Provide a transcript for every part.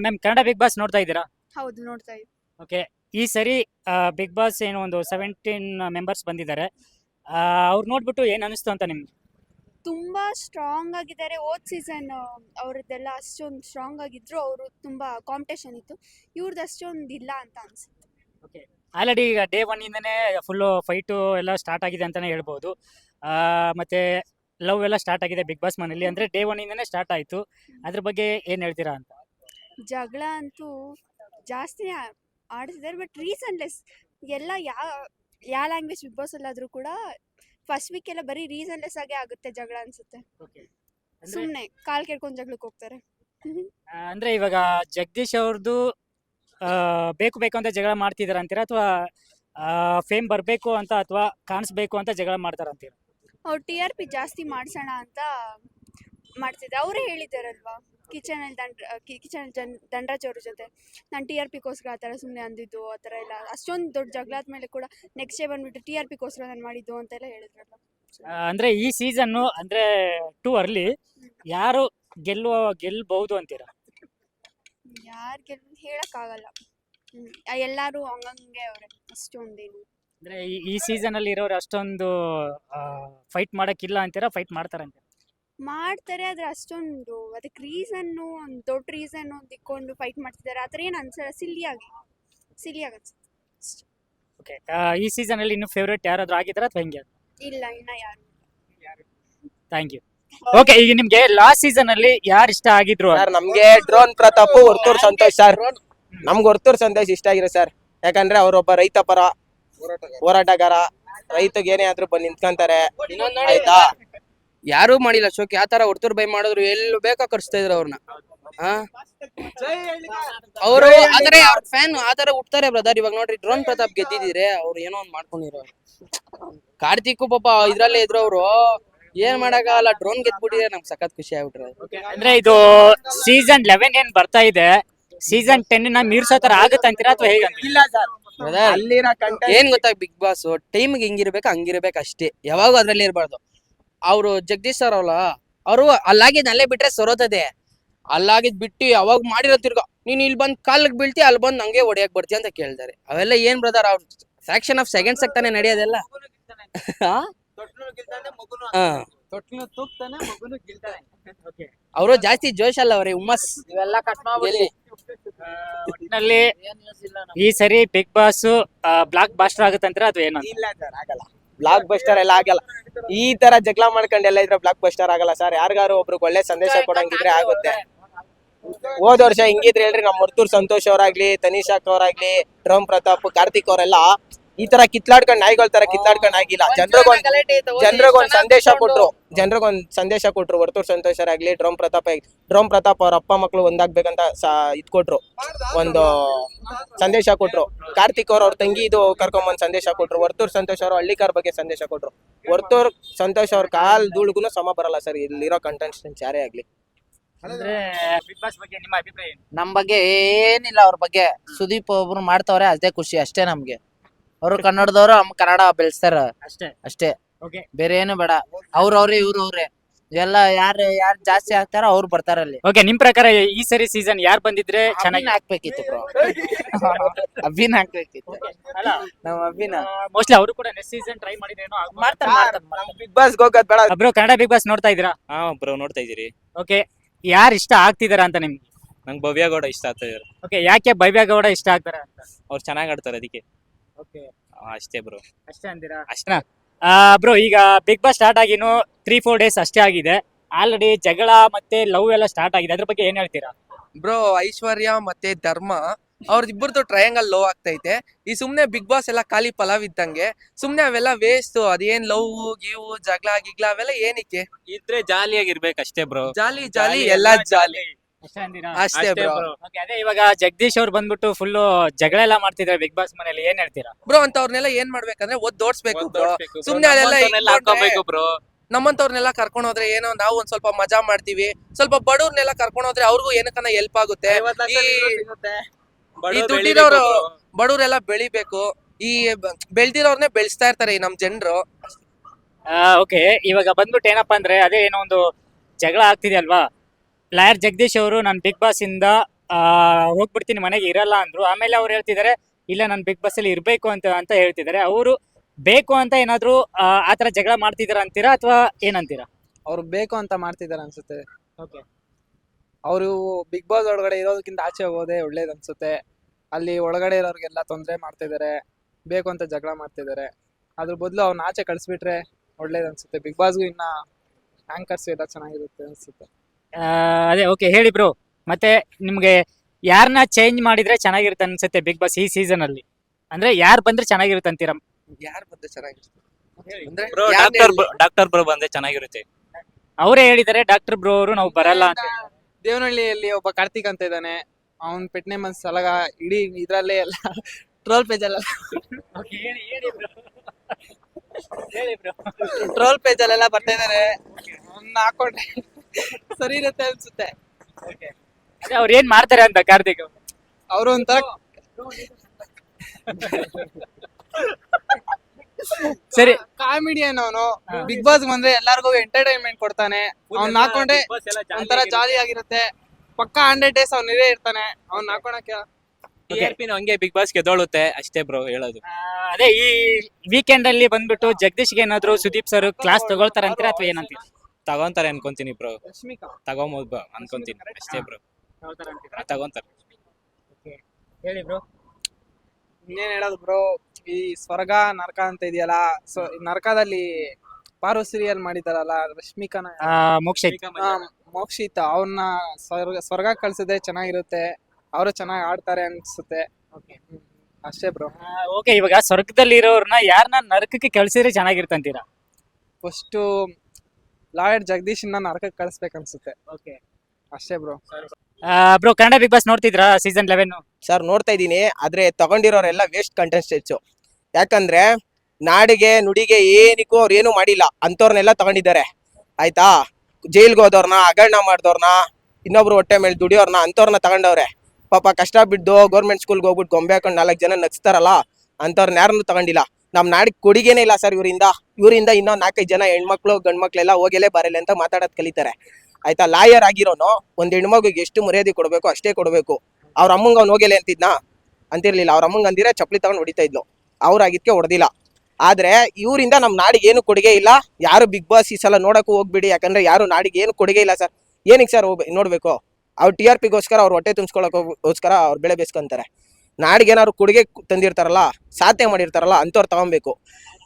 Ma'am Kannada big boss ನೋಡ್ತಾ ಇದ್ದೀರಾ? ಹೌದು ನೋಡ್ತಾ ಇದ್ದೀನಿ ಓಕೆ ಈ ಸರಿ ಬಿಗ್ ಬಾಸ್ ಏನು ಒಂದು ಸೆವೆಂಟೀನ್ ಮೆಂಬರ್ಸ್ ಬಂದಿದ್ದಾರೆ. ಅವ್ರು ನೋಡ್ಬಿಟ್ಟು ಏನು ಅನಿಸ್ತು ಅಂತ ನಿಮ್ಗೆ? ತುಂಬಾ ಸ್ಟ್ರಾಂಗ್ ಆಗಿದ್ದಾರೆ. ಓದ್ ಸೀಸನ್ ಅವ್ರದ್ದೆಲ್ಲ ಅಷ್ಟೊಂದು ಸ್ಟ್ರಾಂಗ್ ಆಗಿದ್ರು ಅವರು ತುಂಬಾ ಕಾಂಪಿಟೇಷನ್ ಇತ್ತು. ಇವ್ರದ್ದು ಅಷ್ಟೊಂದು ಇಲ್ಲ ಅಂತ ಅನ್ಸುತ್ತೆ. ಆಲ್ರೆಡಿ ಈಗ ಡೇ ಒನ್ನಿಂದನೇ ಫುಲ್ಲು ಫೈಟು ಎಲ್ಲ ಸ್ಟಾರ್ಟ್ ಆಗಿದೆ ಅಂತಲೇ ಹೇಳ್ಬೋದು. ಆ, ಮತ್ತೆ ಲವ್ ಎಲ್ಲ ಸ್ಟಾರ್ಟ್ ಆಗಿದೆ ಬಿಗ್ ಬಾಸ್ ಮನೇಲಿ ಅಂದರೆ ಡೇ ಒನ್ನಿಂದನೇ ಸ್ಟಾರ್ಟ್ ಆಯಿತು. ಅದ್ರ ಬಗ್ಗೆ ಏನು ಹೇಳ್ತೀರಾ ಅಂತ? ಜಗಳ ಅಂತೂ ಜಾಸ್ತಿ ಆಡಿಸಿದ್ದಾರೆ ಬಟ್ ರೀಸನ್ಲೆಸ್ ಎಲ್ಲ ಯಾವ ಯಾವ ಲ್ಯಾಂಗ್ವೇಜ್ ಬಿಗ್ ಬಾಸ್ ಆದರೂ ಕೂಡ ಫಸ್ಟ್ ವೀಕ್ ಎಲ್ಲ ಬರೀ ರೀಸನ್ಲೆಸ್ ಆಗೇ ಆಗುತ್ತೆ ಜಗಳ ಅನ್ಸುತ್ತೆ. ಸುಮ್ಮನೆ ಕಾಲ್ ಕೆಡ್ಕೊಂಡು ಜಗಳಕ್ಕೆ ಹೋಗ್ತಾರೆ. ಅಂದ್ರೆ ಇವಾಗ ಜಗದೀಶ್ ಅವ್ರದ್ದು ಬೇಕು ಬೇಕು ಅಂತ ಜಗಳ ಮಾಡ್ತಿದಾರ ಅಂತೀರಾ ಅಥವಾ ಫೇಮ್ ಬರಬೇಕು ಅಂತ ಅಥವಾ ಕಾಣಿಸ್ಬೇಕು ಅಂತ ಜಗಳ ಮಾಡ್ತಾರ ಅಂತೀರಾ? ಅವ್ರು ಟಿ ಆರ್ ಪಿ ಜಾಸ್ತಿ ಮಾಡ್ಸೋಣ ಅಂತ ಮಾಡ್ತಿದ್ದಾರೆ. ಅವರೇ ಹೇಳಿದ್ದಾರಲ್ವಾ? ಕಿಚನಲ್ಲಿ ದಂಡ್ ಕಿಚನ್ ಜನ್ ದಂಡರಾಜ್ ಅವ್ರ ಜೊತೆ. ನಾನು ಟಿ ಆರ್ ಪಿಗೋಸ್ಕರ ಆ ಥರ ಸುಮ್ಮನೆ ಅಂದಿದ್ದು ಆ ಥರ ಎಲ್ಲ. ಅಷ್ಟೊಂದು ದೊಡ್ಡ ಜಗಳ ಆದ್ಮೇಲೆ ಕೂಡ ನೆಕ್ಸ್ಟ್ ಡೇ ಬಂದ್ಬಿಟ್ಟು ಟಿ ಆರ್ ಪಿಗೋಸ್ಕರ ನಾನು ಮಾಡಿದ್ದು ಅಂತೆಲ್ಲ ಹೇಳಿದ್ರಲ್ಲ. ಆ, ಅಂದ್ರೆ ಈ ಸೀಸನ್ನು ಅಂದ್ರೆ ಟೂ ಅರ್ಲಿ ಯಾರು ಗೆಲ್ಲುವ ಗೆಲ್ಬಹುದು ಅಂತೀರಾ? ಯಾರು ಗೆಲ್ ಹೇಳೋಕ್ಕಾಗಲ್ಲ. ಎಲ್ಲರೂ ಹಂಗಂಗೆ ಅವರೇ. ಅಷ್ಟೊಂದೇನು. ಅಂದ್ರೆ ಈ- ಈ ಸೀಸನ್ ಅಲ್ಲಿ ಇರೋರು ಅಷ್ಟೊಂದು ಫೈಟ್ ಮಾಡಕ್ಕಿಲ್ಲ ಅಂತೀರಾ? ಫೈಟ್ ಮಾಡ್ತಾರಂತೆ. ಮಾಡ್ತಾರೆ ಆದ್ರೆ ಅಷ್ಟೊಂದು ಅದಕ್ಕೆ ರೀಸನ್ನು ಒಂದು ದೊಡ್ಡ ರೀಸನ್ ಒಂದು ಇಕ್ಕೊಂಡು ಫೈಟ್ ಮಾಡ್ತಿದ್ದಾರೆ. ಆ ಥರ ಏನು ಅನ್ಸಲ್ಲ. ಸಿಲ್ಲಿಯಾಗಿ ಸಿಲ್ಲಿಯಾಗಿ ಅನ್ಸುತ್ತೆ ಓಕೆ ಈ ಸೀಸನ್ ಅಲ್ಲಿ ಇನ್ನು ಫೇವರೇಟ್ ಯಾರಾದ್ರೂ ಆಗಿದಾರ ಅಥವಾ ಹೆಂಗೆ? ಇಲ್ಲ ಇನ್ನ ಯಾರು ಥ್ಯಾಂಕ್ ಯು ಓಕೆ ಈಗ ನಿಮ್ಗೆ ಲಾಸ್ಟ್ ಸೀಸನ್ ಅಲ್ಲಿ ಯಾರು ಇಷ್ಟ ಆಗಿದ್ರು ಸರ್ ನಮ್ಗೆ ಡ್ರೋನ್ ಪ್ರತಾಪ್ ವರ್ತೂರ್ ಸಂತೋಷ್ ಸರ್ ನಮ್ಗೆ ವರ್ತೂರ್ ಸಂತೋಷ್ ಇಷ್ಟ ಆಗಿರೋ ಸರ್ ಯಾಕಂದ್ರೆ ಅವರೊಬ್ಬ ರೈತ ಪರ ಹೋರಾಟಗಾರ. ರೈತಗೆ ಏನೇ ಆದ್ರೂ ಬಂದು ನಿಂತ್ಕೊಂತಾರೆ. ಆಯ್ತಾ? ಯಾರು ಮಾಡಿಲ್ಲ ಶೋಕ್. ಯಾವ ತರ ಹೊರ್ತೂರ್ ಬೈ ಮಾಡಿದ್ರು ಎಲ್ಲೂ ಬೇಕಾ ಕರ್ಸ್ತಾ ಇದ್ರು ಅವ್ರನ್ನ ಅವರು ಆದ್ರೆ ಅವ್ರ ಫ್ಯಾನ್ ಆತರ ಹುಟ್ತಾರೆ ಬ್ರದರ್ ಇವಾಗ ನೋಡ್ರಿ ಡ್ರೋನ್ ಪ್ರತಾಪ್ ಗೆದ್ದಿದ್ದೀರಿ ಅವ್ರು ಏನೋ ಒಂದ್ ಮಾಡ್ಕೊಂಡಿರೋ ಕಾರ್ತಿಕ್ ಪಾಪ ಇದ್ರಲ್ಲೇ ಇದ್ರು ಅವ್ರು. ಏನ್ ಮಾಡಕ್ಕಾಗಲ್ಲ ಡ್ರೋನ್ ಗೆದ್ಬಿಟ್ಟಿದ್ರೆ ನಮ್ಗೆ ಸಖತ್ ಖುಷಿ ಆಗ್ಬಿಟ್ರೆ. ಅಂದ್ರೆ ಇದು ಸೀಸನ್ ಲೆವೆನ್ ಏನ್ ಬರ್ತಾ ಇದೆ? ಸೀಸನ್ ಟೆನ್ನ ಮೀರ್ಸೋ ತರ ಆಗುತ್ತಂತೀರಾ ಅಥವಾ ಹೇಗೆ ಇಲ್ಲ ಸರ್ ಬ್ರದರ್ ಅಲ್ಲಿರೋ ಕಂಟೆಂಟ್ ಏನ್ ಗೊತ್ತಾ ಬಿಗ್ ಬಾಸ್? ಟೈಮ್ಗೆ ಹಿಂಗಿರ್ಬೇಕು ಹಂಗಿರ್ಬೇಕು ಅಷ್ಟೇ. ಯಾವಾಗ ಅದ್ರಲ್ಲಿ ಇರಬಾರ್ದು. ಅವರು ಜಗದೀಶ್ ಸರ್ ಅವಲ್ಲ ಅವರು ಅಲ್ಲಾಗಿದ್ ಅಲ್ಲೇ ಬಿಟ್ರೆ ಸೊರೋತದೆ. ಅಲ್ಲಾಗಿದ್ ಬಿಟ್ಟು ಯಾವಾಗ ಮಾಡಿರೋ ತಿರ್ಗ ನೀನ್ ಇಲ್ಲಿ ಬಂದ್ ಕಾಲಿಗೆ ಬೀಳ್ತಿ ಅಲ್ಲಿ ಬಂದ್ ನಂಗೆ ಹೊಡಿಯಕ್ ಬರ್ತಿ ಅಂತ ಕೇಳ್ತಾರೆ. ಅವೆಲ್ಲ ಏನ್ ಬ್ರದರ್ ಅವ್ರ ಫ್ರಾಕ್ಷನ್ ಆಫ್ ಸೆಕೆಂಡ್ಸ್ ಆಗ್ತಾನೆ ನಡೆಯೋದೆಲ್ಲ? ಅವರು ಜಾಸ್ತಿ ಜೋಶ್ ಅಲ್ಲ ಅವ್ರಿ ಹುಮ್ಮಸ್. ಇವೆಲ್ಲ ಕಟ್? ಒಟ್ಟಿನಲ್ಲಿ ಈ ಸರಿ ಬಿಗ್ ಬಾಸ್ ಬ್ಲಾಕ್ ಬಾಸ್ಟರ್ ಆಗುತ್ತೆ ಅದು ಏನಾಗಲ್ಲ ಏನು ಇಲ್ಲ ಸರ್ ಆಗಲ್ಲ. ಬ್ಲಾಕ್ ಬಸ್ಟರ್ ಎಲ್ಲ ಆಗಲ್ಲ. ಈ ತರ ಜಗಳ ಮಾಡ್ಕೊಂಡು ಎಲ್ಲ ಇದ್ರೆ ಬ್ಲಾಕ್ ಬಸ್ಟರ್ ಆಗಲ್ಲ ಸರ್ ಯಾರಿಗಾರು ಒಬ್ರಿಗೆ ಒಳ್ಳೆ ಸಂದೇಶ ಕೊಡಂಗಿದ್ರೆ ಆಗುತ್ತೆ. ಹೋದ ವರ್ಷ ಹಿಂಗಿದ್ರೆ ಹೇಳ್ರಿ ನಮ್ಮ ಮುರ್ತೂರ್ ಸಂತೋಷ್ ಅವರಾಗ್ಲಿ ತನಿಷಾಕ್ ಅವರಾಗ್ಲಿ ಡ್ರೋಮ್ ಪ್ರತಾಪ್ ಕಾರ್ತಿಕ್ ಅವರೆಲ್ಲ ಈ ತರ ಕಿತ್ಲಾಡ್ಕೊಂಡ್ ನಾಯಿಗಳ ತರ ಕಿತ್ಲಾಡ್ಕೊಂಡ್ ಆಗಿಲ್ಲ. ಜನರಿಗೊಂದ್ ಜನರಿಗೊಂದ್ ಸಂದೇಶ ಕೊಟ್ರು. ಜನರಿಗೊಂದ್ ಸಂದೇಶ ಕೊಟ್ರು. ವರ್ತೂರ್ ಸಂತೋಷ್ ಆಗ್ಲಿ ಡ್ರೋಮ್ ಪ್ರತಾಪ್ ಆಗ್- ಡ್ರೋಮ್ ಪ್ರತಾಪ್ ಅವ್ರ ಅಪ್ಪ ಮಕ್ಳು ಒಂದಾಗ್ಬೇಕಂತ ಸಾ ಇದ್ ಕೊಟ್ರು. ಒಂದು ಸಂದೇಶ ಕೊಟ್ರು. ಕಾರ್ತಿಕ್ ಅವ್ರ ಅವ್ರ ತಂಗಿ ಇದು ಕರ್ಕೊಂಬಂದ್ ಸಂದೇಶ ಕೊಟ್ರು. ವರ್ತೂರ್ ಸಂತೋಷ್ ಅವರು ಹಳ್ಳಿಕಾರ್ ಬಗ್ಗೆ ಸಂದೇಶ ಕೊಟ್ರು. ವರ್ತೂರ್ ಸಂತೋಷ್ ಅವ್ರ ಕಾಲ್ ಧೂಳ್ಗುನು ಸಮ ಬರಲ್ಲ ಸರ್. ಇಲ್ಲಿರೋ ಕಂಟೆಂಟ್ಸ್ ಯಾರೇ ಆಗ್ಲಿ. ಅಂದ್ರೆ ಬಿಗ್ ಬಾಸ್ ಬಗ್ಗೆ ನಿಮ್ಮ ಅಭಿಪ್ರಾಯ ಏನು? ನಮ್ ಬಗ್ಗೆ ಏನಿಲ್ಲ ಅವ್ರ ಬಗ್ಗೆ. ಸುದೀಪ್ ಒಬ್ರು ಮಾಡ್ತವ್ರೆ ಅದೇ ಖುಷಿ. ಅಷ್ಟೇ ನಮ್ಗೆ. ಅವ್ರು ಕನ್ನಡದವ್ರು ನಮ್ ಕನ್ನಡ ಬೆಳೆಸ್ತಾರ. ಅಷ್ಟೇ. ಅಷ್ಟೇ. ಓಕೆ ಬೇರೆ ಏನು ಬೇಡ. ಅವ್ರ ಅವ್ರೆ ಇವ್ರ ಅವ್ರೆ. ಎಲ್ಲ ಯಾರು ಯಾರು ಜಾಸ್ತಿ ಆಗ್ತಾರ ಅವ್ರು ಬರ್ತಾರ ಅಲ್ಲಿ. ಓಕೆ ನಿಮ್ ಪ್ರಕಾರ ಈ ಸರಿ ಸೀಸನ್ ಯಾರು ಬಂದಿದ್ರೆ ಚೆನ್ನಾಗಿ ಅಭಿನ್ ಹಾಕ್ಬೇಕಿತ್ತು ಬ್ರೋ ಅಭಿನ್ ಹಾಕ್ಬೇಕಿತ್ತು. ನಮ್ಮ ಅಭಿನ. ಮೋಸ್ಟ್ಲಿ ಅವರು ಕೂಡ ನೆಕ್ಸ್ಟ್ ಸೀಸನ್ ಟ್ರೈ ಮಾಡಿದ್ರೇನೋ ಮಾಡ್ತಾರ ಮಾಡ್ತಾರ ಬಿಗ್ ಬಾಸ್ ಹೋಗೋದ್ ಬೇಡ. ಬ್ರೋ ಕನ್ನಡ ಬಿಗ್ ಬಾಸ್ ನೋಡ್ತಾ ಇದ್ದೀರಾ? ಹಾ ಬ್ರೋ ನೋಡ್ತಾ ಇದೀರಿ ಓಕೆ ಯಾರು ಇಷ್ಟ ಆಗ್ತಿದಾರ ಅಂತ ನಿಮ್ಗೆ? ನಂಗೆ ಭವ್ಯ ಗೌಡ ಇಷ್ಟ ಆಗ್ತಾ ಇದಾರೆ. ಓಕೆ ಯಾಕೆ ಭವ್ಯ ಗೌಡ ಇಷ್ಟ ಆಗ್ತಾರೆ ಅಂತ? ಅವ್ರು ಚೆನ್ನಾಗಿ ಆಡ್ತಾರೆ ಅದಕ್ಕೆ. ಓಕೆ ಅಷ್ಟೇ ಬ್ರೋ ಅಷ್ಟೇ ಅಂತೀರಾ ಅಷ್ಟೇ. ಬ್ರೋ ಈಗ ಬಿಗ್ ಬಾಸ್ ಸ್ಟಾರ್ಟ್ ಆಗಿನೂ ತ್ರೀ ಫೋರ್ ಡೇಸ್ ಅಷ್ಟೇ ಆಗಿದೆ. ಆಲ್ರೆಡಿ ಜಗಳ ಮತ್ತೆ ಲವ್ ಎಲ್ಲ ಸ್ಟಾರ್ಟ್ ಆಗಿದೆ. ಅದ್ರ ಬಗ್ಗೆ ಏನ್ ಹೇಳ್ತೀರಾ? ಬ್ರೋ ಐಶ್ವರ್ಯ ಮತ್ತೆ ಧರ್ಮ ಅವ್ರದಿಬ್ಬರದು ಟ್ರಯಾಂಗಲ್ ಲವ್ ಆಗ್ತೈತೆ. ಈ ಸುಮ್ನೆ ಬಿಗ್ ಬಾಸ್ ಎಲ್ಲ ಖಾಲಿ ಪಲಾವ್ ಇದ್ದಂಗೆ ಸುಮ್ನೆ ಅವೆಲ್ಲ ವೇಸ್ಟ್ ಅದೇನ್ ಲವ್ ಗೀವ್ ಜಗಳ ಗಿಗ್ಲ ಅವೆಲ್ಲ ಏನಕ್ಕೆ? ಇದ್ರೆ ಜಾಲಿಯಾಗಿರ್ಬೇಕು ಅಷ್ಟೇ ಬ್ರೋ ಜಾಲಿ ಜಾಲಿ ಎಲ್ಲಾ ಜಾಲಿ. ಅಷ್ಟೇ ಅಂತೀರಾ ಅಷ್ಟೇ ಬ್ರೋ Okay, ಅದೇ ಇವಾಗ ಜಗದೀಶ್ ಅವ್ರು ಬಂದ್ಬಿಟ್ಟು ಫುಲ್ ಜಗಳ ಎಲ್ಲ ಮಾಡ್ತಿದ್ರೆ ಬಿಗ್ ಬಾಸ್ ಮನೇಲಿ ಏನ್ ಹೇಳ್ತೀರಾ? ಬ್ರೋ ಅಂತವ್ರನ್ನೆಲ್ಲ ಏನ್ ಮಾಡ್ಬೇಕಂದ್ರೆ ಒದ್ ಓಡಿಸ್ಬೇಕು ಬ್ರೋ ಸುಮ್ನೆ ಅಲ್ಲೆಲ್ಲ ಹಾಕೋಬೇಕು ಬ್ರೋ ನಮ್ಮಂತವ್ರನ್ನೆಲ್ಲ ಕರ್ಕೊಂಡ್ ಹೋದ್ರೆ ಏನೋ ನಾವು ಒಂದ್ ಸ್ವಲ್ಪ ಮಜಾ ಮಾಡ್ತೀವಿ. ಸ್ವಲ್ಪ ಬಡವ್ರನ್ನೆಲ್ಲ ಕರ್ಕೊಂಡ್ ಹೋದ್ರೆ ಅವ್ರಿಗೂ ಏನಕ್ಕನ ಹೆಲ್ಪ್ ಆಗುತ್ತೆ. ಈ ದುಡ್ಡಿರೋರು ಬಡವ್ರೆಲ್ಲ ಬೆಳಿಬೇಕು. ಈ ಬೆಳ್ದಿರೋರ್ನೆ ಬೆಳ್ದಿರೋರ್ನೇ ಬೆಳೆಸ್ತಾ ಇರ್ತಾರೆ ಈ ನಮ್ ಜನರು. ಓಕೆ ಇವಾಗ ಬಂದ್ಬಿಟ್ಟು ಏನಪ್ಪಾ ಅಂದ್ರೆ ಅದೇ ಏನೋ ಒಂದು ಜಗಳ ಆಗ್ತಿದೆ ಅಲ್ವಾ? ಲಾಯರ್ ಜಗದೀಶ್ ಅವರು ನಾನು ಬಿಗ್ ಬಾಸ್ ಇಂದ ಹೋಗ್ಬಿಡ್ತೀನಿ ಮನೆಗೆ ಇರಲ್ಲ ಅಂದ್ರು. ಆಮೇಲೆ ಅವ್ರು ಹೇಳ್ತಿದ್ದಾರೆ ಇಲ್ಲ ನಾನು ಬಿಗ್ ಬಾಸ್ ಅಲ್ಲಿ ಇರ್ಬೇಕು ಅಂತ ಅಂತ ಹೇಳ್ತಿದ್ದಾರೆ. ಅವರು ಬೇಕು ಅಂತ ಏನಾದ್ರು ಆ, ತರ ಜಗಳ ಮಾಡ್ತಿದಾರ ಅಂತೀರಾ ಅಥವಾ ಏನಂತೀರಾ? ಅವ್ರು ಬೇಕು ಅಂತ ಮಾಡ್ತಿದ್ದಾರೆ ಅನ್ಸುತ್ತೆ. ಓಕೆ. ಅವರು ಬಿಗ್ ಬಾಸ್ ಒಳಗಡೆ ಇರೋದಕ್ಕಿಂತ ಆಚೆ ಹೋಗೋದೇ ಒಳ್ಳೇದು ಅನ್ಸುತ್ತೆ. ಅಲ್ಲಿ ಒಳಗಡೆ ಇರೋರಿಗೆಲ್ಲ ತೊಂದರೆ ಮಾಡ್ತಿದ್ದಾರೆ ಬೇಕು ಅಂತ ಜಗಳ ಮಾಡ್ತಿದ್ದಾರೆ ಅದ್ರ ಬದಲು ಅವ್ನ ಆಚೆ ಕಳಿಸ್ಬಿಟ್ರೆ ಒಳ್ಳೇದು ಅನ್ಸುತ್ತೆ. ಬಿಗ್ ಬಾಸ್ಗೂ ಇನ್ನ ಆಂಕರ್ಸ್ ಎಲ್ಲ ಚೆನ್ನಾಗಿರುತ್ತೆ ಅನ್ಸುತ್ತೆ. ಅದೇ ಓಕೆ ಹೇಳಿ ಬ್ರೋ ಮತ್ತೆ ನಿಮ್ಗೆ ಯಾರನ್ನ ಚೇಂಜ್ ಮಾಡಿದ್ರೆ ಚೆನ್ನಾಗಿರುತ್ತೆ ಅನ್ಸುತ್ತೆ ಬಿಗ್ ಬಾಸ್ ಈ ಸೀಸನ್ ಅಲ್ಲಿ? ಅಂದ್ರೆ ಯಾರು ಬಂದ್ರೆ ಚೆನ್ನಾಗಿರುತ್ತೆ ಅಂತೀರಾ? ಯಾರು ಬಂದ್ರೆ ಚೆನ್ನಾಗಿರುತ್ತೆ? ಅಂದ್ರೆ ಬ್ರೋ ಡಾಕ್ಟರ್? ಡಾಕ್ಟರ್ ಬ್ರೋ ಬಂದ್ರೆ ಚೆನ್ನಾಗಿರುತ್ತೆ. ಅವರೇ ಹೇಳಿದ್ದಾರೆ ಡಾಕ್ಟರ್ ಬ್ರೋ ಅವರು ನಾವು ಬರಲ್ಲ ಅಂತ ದೇವನಹಳ್ಳಿಯಲ್ಲಿ ಒಬ್ಬ ಕಾರ್ತಿಕ್ ಅಂತ ಇದ್ದಾನೆ. ಅವನ್ ಪೆಟ್ನೆ ಮನ್ಸ್ ಸಲಗ ಇಡೀ ಇದ್ರಲ್ಲೇ ಎಲ್ಲ ಟ್ರೋಲ್ ಪೇಜ್ ಅಲ್ಲ ಟ್ರೋಲ್ ಪೇಜ್ ಅಲ್ಲೆಲ್ಲ ಬರ್ತಾ ಇದಾರೆ ಅವ್ನ ಹಾಕೊಂಡ್ರೆ ಸರಿ ಇರುತ್ತೆ ಅನ್ಸುತ್ತೆ. ಅದೇ ಅವ್ರು ಏನ್ ಮಾಡ್ತಾರೆ ಅಂತ ಕಾರ್ತಿಕ್ ಅವ್ರು. ಅವರು ಒಂಥರ ಸರಿ. ಕಾಮಿಡಿಯನ್ ಅವನು. ಬಿಗ್ ಬಾಸ್ ಬಂದ್ರೆ ಎಲ್ಲಾರ್ಗು ಎಂಟರ್ಟೈನ್ಮೆಂಟ್ ಕೊಡ್ತಾನೆ. ಅವ್ನ್ ಹಾಕೊಂಡ್ರೆ ಒಂಥರ ಜಾಲಿ ಆಗಿರುತ್ತೆ. ಪಕ್ಕ ಹಂಡ್ರೆಡ್ ಡೇಸ್ ಅವ್ನ ಇದೇ ಇರ್ತಾನೆ. ಅವ್ನ್ ಹಾಕೊಳಕ್ಕೆ. ಹಂಗೆ ಬಿಗ್ ಬಾಸ್ ಗೆದೋಳುತ್ತೆ ಅಷ್ಟೇ ಬ್ರೋ ಹೇಳೋದು. ಆ, ಅದೇ ಈ ವೀಕೆಂಡ್ ಅಲ್ಲಿ ಬಂದ್ಬಿಟ್ಟು ಜಗದೀಶ್ಗೆ ಏನಾದ್ರು ಸುದೀಪ್ ಸರ್ ಕ್ಲಾಸ್ ತಗೊಳ್ತಾರ ಅಂತೀರಾ ಅಥವಾ ಏನಂತೀರಾ? ತಗೊಂತಾರೆ ಅನ್ಕೊಂತೀನಿ ಬ್ರೋ ರಶ್ಮಿಕಾ? ತಗೊಂಬೋದು ಬ್ರೋ ಅನ್ಕೊಂತೀನಿ ಅಷ್ಟೇ ಬ್ರೋ ತಗೊಂತಾರೆ. ಹೇಳಿ ಬ್ರೋ ಇನ್ನೇನ್ ಹೇಳೋದು ಬ್ರೋ ಈ ಸ್ವರ್ಗ ನರಕ ಅಂತ ಇದೆಯಲ್ಲ ಸೊ ನರಕದಲ್ಲಿ ಪಾರು ಸೀರಿಯಲ್ ಮಾಡಿದಾರಲ್ಲ ರಶ್ಮಿಕಾನ ಮೋಕ್ಷ ಆ, ಮೋಕ್ಷಿತ ಅವ್ರನ್ನ ಸ್ವರ್ಗ ಸ್ವರ್ಗ ಕಳ್ಸಿದ್ರೆ ಚೆನ್ನಾಗಿರುತ್ತೆ ಅವರು ಚೆನ್ನಾಗಿ ಆಡ್ತಾರೆ ಅನ್ಸುತ್ತೆ. ಹ್ಮ್. ಅಷ್ಟೇ ಬ್ರೋ ಓಕೆ ಇವಾಗ ಸ್ವರ್ಗದಲ್ಲಿ ಇರೋರ್ನ ಯಾರನ್ನ ನರಕಕ್ಕೆ ಕಳ್ಸಿದ್ರೆ ಚೆನ್ನಾಗಿರ್ತಂತೀರಾ ಫಸ್ಟು ಲಾಯರ್ ಜಗದೀಶನ್ನ ನರಕಕ್ಕೆ ಕಳಿಸ್ಬೇಕು ಅನ್ಸುತ್ತೆ. ಓಕೆ ಅಷ್ಟೇ bro bro Kannada Big Boss ನೋಡ್ತಿದ್ರಾ season eleven sir ನೋಡ್ತಾ ಇದ್ದೀನಿ. ಆದ್ರೆ ತಗೊಂಡಿರೋರೆಲ್ಲ ವೇಸ್ಟ್ ಕಂಟೆಸ್ಟೆಂಟ್ಸು ಯಾಕಂದ್ರೆ ನಾಡಿಗೆ ನುಡಿಗೆ ಏನಕ್ಕೂ ಅವ್ರು ಏನು ಮಾಡಿಲ್ಲ. ಅಂಥವ್ರನ್ನೆಲ್ಲ ತಗೊಂಡಿದ್ದಾರೆ. ಆಯ್ತಾ? ಜೈಲ್ಗೆ ಹೋದವ್ರನ್ನ ಹಗರಣ ಮಾಡಿದವ್ರನ್ನ ಇನ್ನೊಬ್ರು ಹೊಟ್ಟೆ ಮೇಲೆ ದುಡಿಯೋರ್ನ ಅಂಥವ್ರನ್ನ ತಗೊಂಡವ್ರೆ. ಪಾಪ ಕಷ್ಟ ಬಿದ್ದು ಗೌರ್ಮೆಂಟ್ ಸ್ಕೂಲ್ಗೆ ಹೋಗ್ಬಿಟ್ಟು ಗೊಂಬೆ ಹಾಕೊಂಡು ನಾಲ್ಕು ಜನ ನಗ್ಸ್ತಾರಲ್ಲ ಅಂಥವ್ರನ್ನ ಯಾರನ್ನು ತಗೊಂಡಿಲ್ಲ. ನಮ್ಮ ನಾಡಿಗೆ ಕೊಡುಗೆನೇ ಇಲ್ಲ ಸರ್ ಇವರಿಂದ. ಇವರಿಂದ ಇನ್ನೂ ನಾಲ್ಕೈದು ಜನ ಹೆಣ್ಮಕ್ಳು, ಗಂಡ್ಮಕ್ಳೆಲ್ಲ ಹೋಗಲೇ ಬರಲ್ಲ ಅಂತ ಮಾತಾಡೋದು ಕಲಿತಾರೆ. ಆಯ್ತಾ? ಲಾಯರ್ ಆಗಿರೋನು, ಒಂದು ಹೆಣ್ಮಗುಗೆ ಎಷ್ಟು ಮರ್ಯಾದೆ ಕೊಡಬೇಕು ಅಷ್ಟೇ ಕೊಡಬೇಕು. ಅವ್ರ ಅಮ್ಮಂಗೆ ಅವ್ನು ಹೋಗಲಿ ಅಂತಿದ್ನಾ? ಅಂತಿರ್ಲಿಲ್ಲ. ಅವ್ರ ಅಮ್ಮಂಗೆ ಅಂದಿರ ಚಪ್ಪಲಿ ತಗೊಂಡು ಹೊಡಿತಾ ಇದ್ಲು. ಅವ್ರಾಗಿದ್ಕೆ ಹೊಡೆದಿಲ್ಲ. ಆದ್ರೆ ಇವರಿಂದ ನಮ್ಮ ನಾಡಿಗೆ ಏನು ಕೊಡುಗೆ ಇಲ್ಲ? ಯಾರು ಬಿಗ್ ಬಾಸ್ ಈ ಸಲ ನೋಡಕ್ಕೂ ಹೋಗ್ಬಿಡಿ. ಯಾಕಂದ್ರೆ ಯಾರು ನಾಡಿಗೆ ಏನು ಕೊಡುಗೆ ಇಲ್ಲ ಸರ್. ಏನಕ್ಕೆ ಸರ್ ನೋಡ್ಬೇಕು? ಅವ್ರು ಟಿ ಆರ್ ಪಿಗೋಸ್ಕರ ಅವ್ರು ಹೊಟ್ಟೆ ತುಂಬಿಸ್ಕೊಳಕೋಸ್ಕರ ಅವ್ರು ಬೆಳೆ ಬೇಸ್ಕೊಂತಾರೆ. ನಾಡಿಗೆ ಏನಾದ್ರು ಕೊಡುಗೆ ತಂದಿರ್ತಾರಲ್ಲ ಸಾಧನೆ ಮಾಡಿರ್ತಾರಲ್ಲ, ಅಂಥವ್ರು ತಗೊಬೇಕು.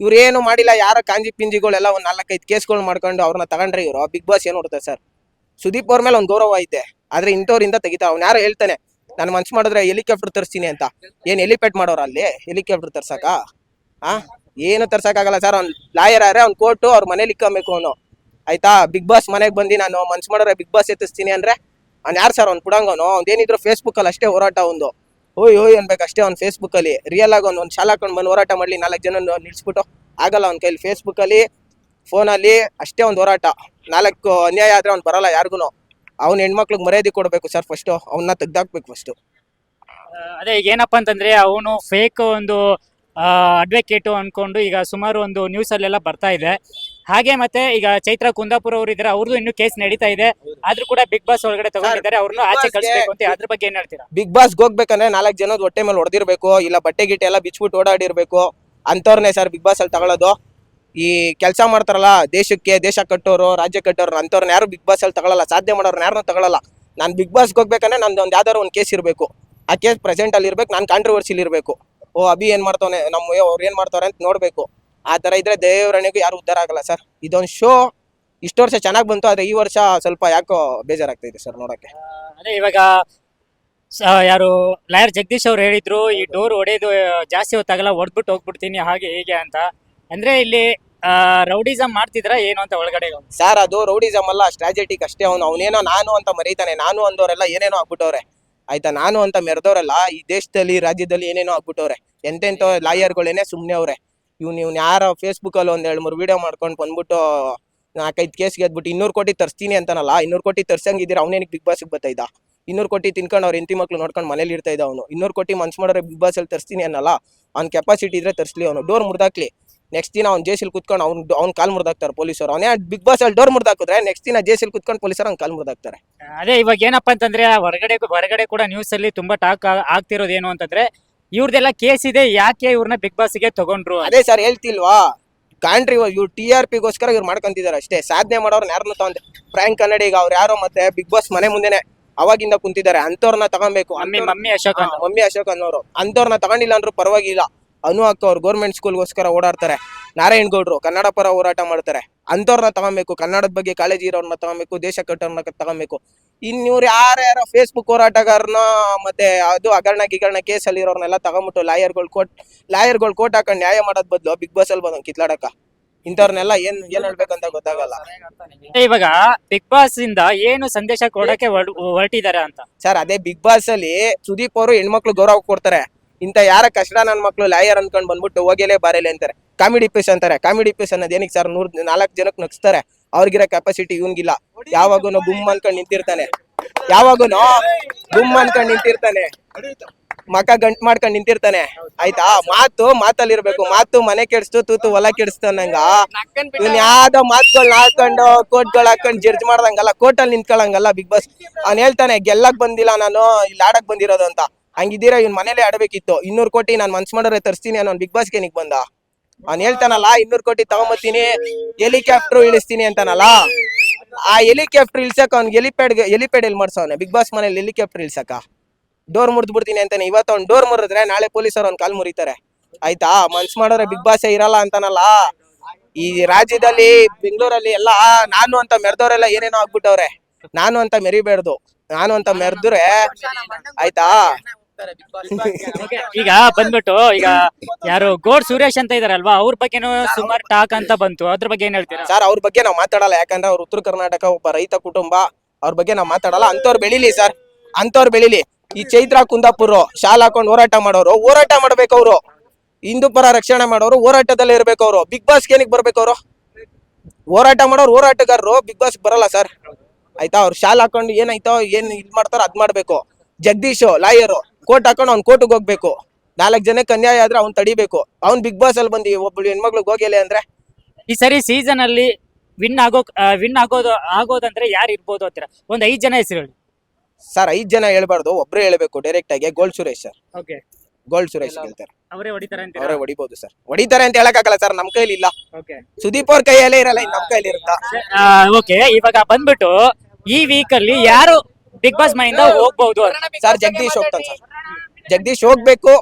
ಇವ್ರು ಏನು ಮಾಡಿಲ್ಲ, ಯಾರ ಕಾಂಜಿ ಪಿಂಜಿಗಳೆಲ್ಲ ಒಂದು ನಾಲ್ಕೈದು ಕೇಸ್ಗಳು ಮಾಡ್ಕೊಂಡು ಅವ್ರನ್ನ ತಗೊಂಡ್ರೆ ಇವರು ಬಿಗ್ ಬಾಸ್ ಏನು ನೋಡ್ತಾರೆ ಸರ್? ಸುದೀಪ್ ಅವ್ರ ಮೇಲೆ ಒಂದು ಗೌರವ ಐತೆ, ಆದ್ರೆ ಇಂಥವ್ರಿಂದ ತೆಗಿತಾ ಅವ್ನು ಯಾರು ಹೇಳ್ತಾನೆ, ನಾನು ಮನ್ಸು ಮಾಡಿದ್ರೆ ಹೆಲಿಕಾಪ್ಟರ್ ತರಿಸ್ತೀನಿ ಅಂತ. ಏನ್ ಹೆಲಿಪ್ಯಾಡ್ ಮಾಡೋರು ಅಲ್ಲಿ? ಹೆಲಿಕಾಪ್ಟರ್ ತರ್ಸಕ? ಆ? ಏನು ತರ್ಸಕ್ಕಾಗಲ್ಲ ಸರ್, ಅವ್ನ್ ಲಾಯರ್ ಆದ್ರೆ ಅವ್ನು ಕೋರ್ಟು, ಅವ್ರ ಮನೇಲಿ ಇಕ್ಕಬೇಕು ಅವನು. ಆಯ್ತಾ? ಬಿಗ್ ಬಾಸ್ ಮನೆಗೆ ಬಂದು ನಾನು ಮನ್ಸು ಮಾಡಿದ್ರೆ ಬಿಗ್ ಬಾಸ್ ಎತ್ತಿಸ್ತೀನಿ ಅಂದ್ರೆ, ಅವ್ನು ಯಾರು ಸರ್, ಅವ್ನು ಪುಡಂಗವನು ಅವ್ನು ಫೇಸ್ಬುಕ್ ಅಲ್ಲಿ ಅಷ್ಟೇ ಹೋರಾಟ ಒಂದು. ಓಯ್ ಓಯ್ ಅನ್ಬೇಕು ಅಷ್ಟೇ ಫೇಸ್ಬುಕ್ ಅಲ್ಲಿ. ರಿಯಲ್ ಆಗಿ ಒಂದು ಶಾಲೆ ಹಾಕೊಂಡು ಬಂದು ಹೋರಾಟ ಮಾಡ್ಲಿ, ನಾಲ್ಕು ಜನ ನಿಲ್ಸ್ಬಿಟ್ಟು. ಆಗಲ್ಲ ಅವ್ನ ಕೈಲಿ ಫೇಸ್ಬುಕ್ ಅಲ್ಲಿ ಅಷ್ಟೇ ಒಂದು ಹೋರಾಟ. ನಾಲ್ಕು ಅನ್ಯಾಯ ಆದ್ರೆ ಅವ್ನು ಬರಲ್ಲ ಯಾರಿಗೂ ಅವ್ನ ಹೆಣ್ಮಕ್ಳಿಗೆ ಮರ್ಯಾದೆ ಕೊಡಬೇಕು ಸರ್ ಫಸ್ಟು ಅವನ್ನ ತೆಗ್ದಾಕ್ಬೇಕು ಫಸ್ಟು ಅದೇ ಈಗ ಏನಪ್ಪಾ ಅಂತಂದ್ರೆ ಅವನು ಫೇಕ್ ಒಂದು ಅಡ್ವೊಕೇಟು ಅನ್ಕೊಂಡು ಈಗ ಸುಮಾರು ಒಂದು ನ್ಯೂಸ್ ಅಲ್ಲೆಲ್ಲ ಬರ್ತಾ ಇದೆ. ಹಾಗೆ ಮತ್ತೆ ಈಗ ಚೈತ್ರ ಕುಂದಾಪುರ ಅವರು ಇದ್ದಾರೆ ಅವ್ರದ್ದು ಇನ್ನು ಕೇಸ್ ನಡೀತಾ ಇದೆ. ಆದ್ರೂ ಕೂಡ ಬಿಗ್ ಬಾಸ್ ಒಳಗಡೆ ತಗೊಂಡಿದ್ದಾರೆ ಅವ್ರನ್ನ ಆಚೆ ಕಳಿಸಬೇಕು ಕಳಿಸ್ಬೇಕು ಅಂತ ಅದ್ರ ಬಗ್ಗೆ ಏನ್ ಹೇಳ್ತೀರಾ? ಬಿಗ್ ಬಾಸ್ ಹೋಗ್ಬೇಕಂದ್ರೆ ನಾಲ್ಕು ಜನದ ಹೊಟ್ಟೆ ಮೇಲೆ ಹೊಡೆದಿರ್ಬೇಕು ಇಲ್ಲ ಬಟ್ಟೆ ಗಿಟ್ಟೆ ಎಲ್ಲ ಬಿಚ್ಬಿಟ್ಟು ಓಡಾಡಿರ್ಬೇಕು. ಅಂತವ್ರನ್ನೇ ಸರ್ ಬಿಗ್ ಬಾಸ್ ಅಲ್ಲಿ ತಗೊಳ್ಳೋದು ಈ ಕೆಲಸ ಮಾಡ್ತಾರಲ್ಲ ದೇಶಕ್ಕೆ ದೇಶ ಕಟ್ಟೋರು ರಾಜ್ಯ ಕಟ್ಟೋರು ಅಂತವ್ರನ್ನ ಯಾರು ಬಿಗ್ ಬಾಸ್ ಅಲ್ಲಿ ತಗೊಳ್ಳಲ್ಲ ಸಾಧ್ಯ ಮಾಡೋರು ಯಾರನ್ನೂ ತಗೊಳ್ಳಲ್ಲ ನಾನು ಬಿಗ್ ಬಾಸ್ಗೆ ಹೋಗ್ಬೇಕಂದ್ರೆ ನಂದು ಒಂದು ಯಾವ್ದಾದ್ರು ಒಂದು ಕೇಸ್ ಇರಬೇಕು. ಆ ಕೇಸ್ ಪ್ರೆಸೆಂಟ್ ಅಲ್ಲಿ ಇರ್ಬೇಕು ನಾನು ಕಾಂಟ್ರವರ್ಸಿಲಿ ಇರಬೇಕು. ಓ ಅಭಿ ಏನ್ ಮಾಡ್ತಾನೆ ನಮ್ಮ ಅವ್ರು ಏನ್ ಮಾಡ್ತಾರೆ ಅಂತ ನೋಡ್ಬೇಕು. ಆ ತರ ಇದ್ರೆ ದೇವರಣೆಗೂ ಯಾರು ಉದ್ಧಾರ ಆಗಲ್ಲ ಸರ್. ಇದೊಂದು ಶೋ ಇಷ್ಟು ವರ್ಷ ಚೆನ್ನಾಗಿ ಬಂತು ಆದ್ರೆ ಈ ವರ್ಷ ಸ್ವಲ್ಪ ಯಾಕೋ ಬೇಜಾರಾಗ್ತಾ ಇದೆ ಸರ್ ನೋಡಕ್ಕೆ. ಅದೇ ಇವಾಗ ಸ- ಯಾರು ಲಾಯರ್ ಜಗದೀಶ್ ಅವ್ರು ಹೇಳಿದ್ರು ಈ ಡೋರ್ ಹೊಡೆಯೋದು ಜಾಸ್ತಿ ಹೊತ್ತಾಗಲ್ಲ ಹೊಡೆದ್ಬಿಟ್ಟು ಹೋಗ್ಬಿಡ್ತೀನಿ ಹಾಗೆ ಹೀಗೆ ಅಂತ. ಅಂದ್ರೆ ಇಲ್ಲಿ ರೌಡಿಸಮ್ ಮಾಡ್ತಿದ್ರ ಏನು ಅಂತ ಒಳಗಡೆ ಸರ್ ಅದು ರೌಡಿಸಮ್ ಅಲ್ಲ ಸ್ಟ್ರಾಟಜಿಕ್ ಅಷ್ಟೇ. ಅವ್ನು ಅವನೇನೋ ನಾನು ಅಂತ ಮರೀತಾನೆ. ನಾನು ಅಂದವರೆಲ್ಲ ಏನೇನೋ ಆಗ್ಬಿಟ್ಟವ್ರೆ. ಆಯ್ತಾ? ನಾನು ಅಂತ ಮೆರೆದವರೆಲ್ಲ ಈ ದೇಶದಲ್ಲಿ ರಾಜ್ಯದಲ್ಲಿ ಏನೇನೋ ಆಗ್ಬಿಟ್ಟವ್ರೆ. ಎಂತೆಂಥ ಲಾಯರ್ಗಳೇನೆ ಸುಮ್ಮನೆ ಅವ್ರೆ. ಇವ್ನು ಇವ್ನು ಯಾರ ಫೇಸ್ಬುಕ್ ಅಲ್ಲಿ ಒಂದ್ ಎರಡು ಮೂರು ವಿಡಿಯೋ ಮಾಡ್ಕೊಂಡು ಬಂದ್ಬಿಟ್ಟು, ನಾಲ್ಕೈದು ಕೇಸ್ ಗೆದ್ಬಿಟ್ಟು ಇನ್ನೂರು ಕೋಟಿ ತರ್ಸ್ತೀನಿ ಅಂತಾನಲ್ಲ, ಇನ್ನೂರು ಕೋಟಿ ತರ್ಸಂಗಿದ್ದೀರ ಅವನೇನಿಗೆ ಬಿಗ್ ಬಾಸ್ಗೆ ಇದ್ದ? ಇನ್ನೂರು ಕೋಟಿ ತಿನ್ಕೊಂಡು ಅವ್ರ ಹೆಂಡತಿ ಮಕ್ಳು ನೋಡ್ಕೊಂಡು ಮನೇಲಿ ಇರ್ತಾ ಇದ್ದ ಅವನು. ಇನ್ನೂರು ಕೋಟಿ ಮನ್ಸು ಮಾಡೋರೆ ಬಿಗ್ ಬಾಸ್ ಅಲ್ಲಿ ತರ್ಸ್ತೀನಿ ಅನ್ನಲ್ಲ, ಅವ್ನ ಕೆಪಾಸಿಟಿ ಇದ್ರೆ ತರಿಸ್ಲಿ ಅವನು. ಡೋರ್ ಮುರ್ದಾಕ್ಲಿ. ನೆಕ್ಸ್ಟ್ ದಿನ ಅವ್ನು ಜೇಸಿಲ್ ಕುತ್ಕೊಂಡು ಅವ್ನು ಅವ್ನ್ ಕಾಲ್ ಮುರ್ದಾಕ್ತಾರೆ ಪೊಲೀಸರು ಅವನೇ ಬಿಗ್ ಬಾಸ್ ಅಲ್ಲಿ ಡೋರ್ ಮುರ್ದಾಕಿದ್ರೆ ನೆಕ್ಸ್ಟ್ ದಿನ ಜೇಸಿಲ್ ಕುತ್ಕೊಂಡು ಪೊಲೀಸರು ಅವ್ನ ಕಾಲ್ ಮುರ್ದಾಕ್ತಾರೆ. ಅದೇ ಇವಾಗ ಏನಪ್ಪಾ ಅಂತಂದ್ರೆ ಹೊರಗಡೆ ಹೊರಗಡೆ ಕೂಡ ನ್ಯೂಸ್ ಅಲ್ಲಿ ತುಂಬಾ ಟಾಕ್ ಆಗ್ತಿರೋದು ಏನು ಅಂತಂದ್ರೆ ಇವ್ರದೆಲ್ಲ ಕೇಸ್ ಇದೆ ಯಾಕೆ ಇವ್ರನ್ನ ಬಿಗ್ ಬಾಸ್ಗೆ ತಗೊಂಡ್ರು ಅದೇ ಸರ್ ಹೇಳ್ತಿಲ್ವಾ? ಕಾಂಟ್ರಿ ಇವ್ರು ಟಿ ಆರ್ ಪಿಗೋಸ್ಕರ ಇವ್ರು ಮಾಡ್ಕೊಂತಿದಾರೆ ಅಷ್ಟೇ. ಸಾಧನೆ ಮಾಡೋರ್ನ ಯಾರನ್ನ ತಗೊಂಡ್ ಫ್ರಾಂಕ್ ಕನ್ನಡಿಗ ಅವ್ರು ಯಾರೋ ಮತ್ತೆ ಬಿಗ್ ಬಾಸ್ ಮನೆ ಮುಂದೆನೆ ಅವಾಗಿಂದ ಕುಂತಿದ್ದಾರೆ ಅಂತವ್ರನ್ನ ತಗೊಬೇಕು. ಮಮ್ಮಿ ಮಮ್ಮಿ ಅಶೋಕ್ ಅಂತ ಮಮ್ಮಿ ಅಶೋಕ್ ಅನ್ನೋರು. ಅಂತವ್ರನ್ನ ತಗೊಂಡಿಲ್ಲ ಅಂದ್ರೂ ಪರವಾಗಿಲ್ಲ. ಅನು ಅಕ್ಕ ಅವ್ರು ಸ್ಕೂಲ್ ಸ್ಕೂಲ್ಗೋಸ್ಕರ ಓಡಾಡ್ತಾರೆ. ನಾರಾಯಣ್ ಗೌಡ್ರು ಕನ್ನಡ ಪರ ಹೋರಾಟ ಮಾಡ್ತಾರೆ. ಅಂತವ್ರನ್ನ ತಗೊಬೇಕು ಕನ್ನಡದ ಬಗ್ಗೆ ಕಾಳಜಿ ಇರೋರ್ನ ತಗೊಬೇಕು ದೇಶ ಕಟ್ಟೋರ್ನ ತಗೊಬೇಕು. ಇನ್ ಇವ್ರು ಯಾರ್ಯಾರೋ ಫೇಸ್ಬುಕ್ ಹೋರಾಟಗಾರನ ಮತ್ತೆ ಅದು ಹಗರಣ ಗಿಗರಣ ಕೇಸಲ್ಲಿ ಇರೋರ್ನೆಲ್ಲ ತಗೊಂಬಿಟ್ಟು ಲಾಯರ್ಗಳು ಕೋರ್ಟ್ ಲಾಯರ್ಗಳು ಕೋರ್ಟ್ ಹಾಕೊಂಡು ನ್ಯಾಯ ಮಾಡೋದ್ ಬದಲು ಬಿಗ್ ಬಾಸ್ ಅಲ್ಲಿ ಬಂದ್ ಕಿತ್ಲಾಡಕ. ಇಂಥವ್ರನ್ನೆಲ್ಲ ಏನ್ ಏನ್ ಹೇಳ್ಬೇಕಂತ ಗೊತ್ತಾಗಲ್ಲ. ಇವಾಗ ಬಿಗ್ ಬಾಸ್ ಇಂದ ಏನು ಸಂದೇಶ ಕೊಡಕ್ಕೆ ಹೊರಟಿದ್ದಾರೆ ಅಂತ? ಸರ್ ಅದೇ ಬಿಗ್ ಬಾಸ್ ಅಲ್ಲಿ ಸುದೀಪ್ ಅವರು ಹೆಣ್ಮಕ್ಳು ಗೌರವ ಕೊಡ್ತಾರೆ. ಇಂತ ಯಾರ ಕಷ್ಟ ನನ್ ಮಕ್ಳು ಲಾಯರ್ ಅನ್ಕೊಂಡ್ ಬಂದ್ಬಿಟ್ಟು ಹೋಗಿಲೇ ಬಾರೇಲೆ ಅಂತಾರೆ. ಕಾಮಿಡಿ ಪೀಸ್ ಅಂತಾರೆ. ಕಾಮಿಡಿ ಪೀಸ್ ಅನ್ನೋದು ಏನಕ್ಕೆ ಸರ್ ನೂರ್ ನಾಲ್ಕು ಜನಕ್ಕೆ ನಗ್ಸ್ತಾರೆ? ಅವ್ರಿಗಿರೋ ಕೆಪಾಸಿಟಿ ಇವನ್ಗಿಲ್ಲ. ಯಾವಾಗೂ ಗುಮ್ ಅನ್ಕೊಂಡ್ ನಿಂತಿರ್ತಾನೆ. ಯಾವಾಗೂನು ಗುಮ್ ಅನ್ಕೊಂಡ್ ನಿಂತಿರ್ತಾನೆ. ಮಕ ಗಂಟ್ ಮಾಡ್ಕೊಂಡ್ ನಿಂತಿರ್ತಾನೆ. ಆಯ್ತಾ? ಮಾತು ಮಾತಲ್ಲಿರ್ಬೇಕು. ಮಾತು ಮನೆ ಕೆಡ್ಸ್ತು, ತೂತು ಹೊಲ ಕೆಡಿಸ್ತು ಅನ್ನಂಗ. ಇವ್ನ್ ಯಾವ್ದೋ ಮಾತುಗಳನ್ನ ಹಾಕೊಂಡು, ಕೋಟ್ಗಳು ಹಾಕೊಂಡು ಜಡ್ಜ್ ಮಾಡ್ದಂಗಲ್ಲ ಕೋರ್ಟಲ್ಲಿ ನಿಂತ್ಕೊಳಂಗಲ್ಲ ಬಿಗ್ ಬಾಸ್ ಅವ್ನ್ ಹೇಳ್ತಾನೆ, ಗೆಲ್ಲಕ್ ಬಂದಿಲ್ಲ ನಾನು, ಇಲ್ಲಿ ಆಡಕ್ ಬಂದಿರೋದು ಅಂತ. ಹಂಗಿದ್ದೀರಾ? ಇವ್ನ ಮನೇಲೆ ಆಡಬೇಕಿತ್ತು. ಇನ್ನೂರು ಕೋಟಿ ನಾನು ಮನ್ಸ್ ಮಾಡೋರೆ ತರಿಸ್ತೀನಿ ಅನ್ನೋ ಬಿಗ್ ಬಾಸ್ಗೆ ನಿಕ್ ಬಂದ? ಅವ್ನ್ ಹೇಳ್ತಾನಲ್ಲ, ಇನ್ನೂರು ಕೋಟಿ ತಗೊಂಬತ್ತೀನಿ, ಹೆಲಿಕಾಪ್ಟರ್ ಇಳಿಸ್ತೀನಿ ಅಂತಾನಲ್ಲ. ಆ ಹೆಲಿಕಾಪ್ಟರ್ ಇಳ್ಸಕ್ ಅವ್ನ್ ಎಲಿಪ್ಯಾಡ್ ಎಲಿಪ್ಯಾಡ್ ಎಲ್ಲಿ ಮಾಡ್ಸವನೆ ಬಿಗ್ ಬಾಸ್ ಮನೇಲಿ ಹೆಲಿಕಾಪ್ಟರ್ ಇಳ್ಸಕ ಡೋರ್ ಮುರಿದ್ ಬಿಡ್ತೀನಿ ಅಂತಾನೆ. ಇವತ್ತು ಅವ್ನ್ ಡೋರ್ ಮುರಿದ್ರೆ ನಾಳೆ ಪೊಲೀಸರು ಅವ್ನ್ ಕಾಲ್ ಮುರಿತಾರೆ. ಆಯ್ತಾ? ಮನ್ಸ್ ಮಾಡೋರೆ ಬಿಗ್ ಬಾಸ್ ಇರಲ್ಲ ಅಂತಾನಲ್ಲ. ಈ ರಾಜ್ಯದಲ್ಲಿ, ಬೆಂಗಳೂರಲ್ಲಿ ಎಲ್ಲ ನಾನು ಅಂತ ಮೆರೆದವರೆಲ್ಲ ಏನೇನೋ ಆಗ್ಬಿಟ್ಟವ್ರೆ. ನಾನು ಅಂತ ಮೆರಿಬೇಡ್ದು. ನಾನು ಅಂತ ಮೆರೆದ್ರೆ ಆಯ್ತಾ? ಈಗ ಬಂದ್ಬಿಟ್ಟು ಈಗ ಯಾರು ಗೋಡ್ ಸುರೇಶ್ ಅಂತ ಇದಾರಲ್ವಾ? ಅವ್ರ ಬಗ್ಗೆನೂ ಸುಮಾರು ಟಾಕ್ ಅಂತ ಬಂತು. ಅದ್ರ ಬಗ್ಗೆ ಏನ್ ಹೇಳ್ತೀರಾ? ಸರ್ ಅವ್ರ ಬಗ್ಗೆ ನಾವು ಮಾತಾಡಲ್ಲ. ಯಾಕಂದ್ರೆ ಅವ್ರ ಉತ್ತರ ಕರ್ನಾಟಕ ಒಬ್ಬ ರೈತ ಕುಟುಂಬ. ಅವ್ರ ಬಗ್ಗೆ ನಾವು ಮಾತಾಡಲ್ಲ. ಅಂತವ್ರು ಬೆಳಿಲಿ ಸರ್. ಅಂತವ್ರು ಬೆಳಿಲಿ. ಈ ಚೈತ್ರ ಕುಂದಾಪುರ ಶಾಲೆ ಹಾಕೊಂಡು ಹೋರಾಟ ಮಾಡೋರು ಹೋರಾಟ ಮಾಡ್ಬೇಕು ಅವರು. ಹಿಂದೂ ಪರ ರಕ್ಷಣೆ ಮಾಡೋರು ಹೋರಾಟದಲ್ಲಿ ಇರ್ಬೇಕು ಅವರು. ಬಿಗ್ ಬಾಸ್ ಏನಕ್ಕೆ ಬರ್ಬೇಕು ಅವರು? ಹೋರಾಟ ಮಾಡೋರು ಹೋರಾಟಗಾರರು ಬಿಗ್ ಬಾಸ್ ಬರಲ್ಲ ಸರ್. ಆಯ್ತಾ? ಅವ್ರು ಶಾಲೆ ಹಾಕೊಂಡು ಏನಾಯ್ತೋ ಏನ್ ಇದ್ ಮಾಡ್ತಾರೋ ಅದ್ ಮಾಡ್ಬೇಕು. ಜಗದೀಶ್ ಲಾಯರು. ಕೋರ್ಟ್ ಹಾಕೊಂಡು ಅವ್ನ್ ಕೋರ್ಟ್ಗೆ ಹೋಗ್ಬೇಕು. ನಾಲ್ಕು ಜನಕ್ಕೆ ಅನ್ಯಾಯ ಆದ್ರೆ ಅವ್ನ್ ತಡಿಬೇಕು. ಅವ್ನ್ ಬಿಗ್ ಬಾಸ್ ಅಲ್ಲಿ ಬಂದಿ ಒಬ್ಬಳು ಹೆಣ್ಮಗ್ಳಿಗೆ ಹೋಗಿಲ್ಲ ಅಂದ್ರೆ? ಈ ಸರಿ ಸೀಸನ್ ಅಲ್ಲಿ ವಿನ್ ಆಗೋ ವಿನ್ ಆಗೋದು ಆಗೋದಂದ್ರೆ ಯಾರು ಇರ್ಬೋದು ಅಂತೀರಾ? ಒಂದ್ ಐದ್ ಜನ ಹೆಸರು ಹೇಳಿ. ಸರ್ ಐದ್ ಜನ ಹೇಳ್ಬಾರ್ದು. ಒಬ್ರೇ ಹೇಳ್ಬೇಕು ಡೈರೆಕ್ಟ್ ಆಗಿ. Gold Suresh sir. Okay gold Suresh ಹೇಳ್ತಾರೆ ಅವರೇ ಹೊಡಿತಾರೆ ಅವರೇ ಅಂತೀರಾ ಹೊಡಿಬೋದು ಸರ್. ಹೊಡಿತಾರೆ ಅಂತ ಹೇಳಕ್ಕಾಗಲ್ಲ ಸರ್ ನಮ್ ಕೈಲಿ ಇಲ್ಲ. ಓಕೆ ಸುದೀಪ್ ಅವ್ರ ಕೈಯಲ್ಲೇ ಇರಲ್ಲ ಇನ್ ನಮ್ ಕೈಲಿ ಇರುತ್ತಾ? ಓಕೆ ಇವಾಗ ಬಂದ್ಬಿಟ್ಟು ಈ ವೀಕ್ ಅಲ್ಲಿ ಯಾರು ಬಿಗ್ ಬಾಸ್ ಮನೆಯಿಂದ ಹೋಗ್ಬಹುದು ಸರ್ ಜಗದೀಶ್ ಹೋಗ್ತಾನೆ ಸರ್ ಜಗದೀಶ್ ಹೋಗ್ಬೇಕು.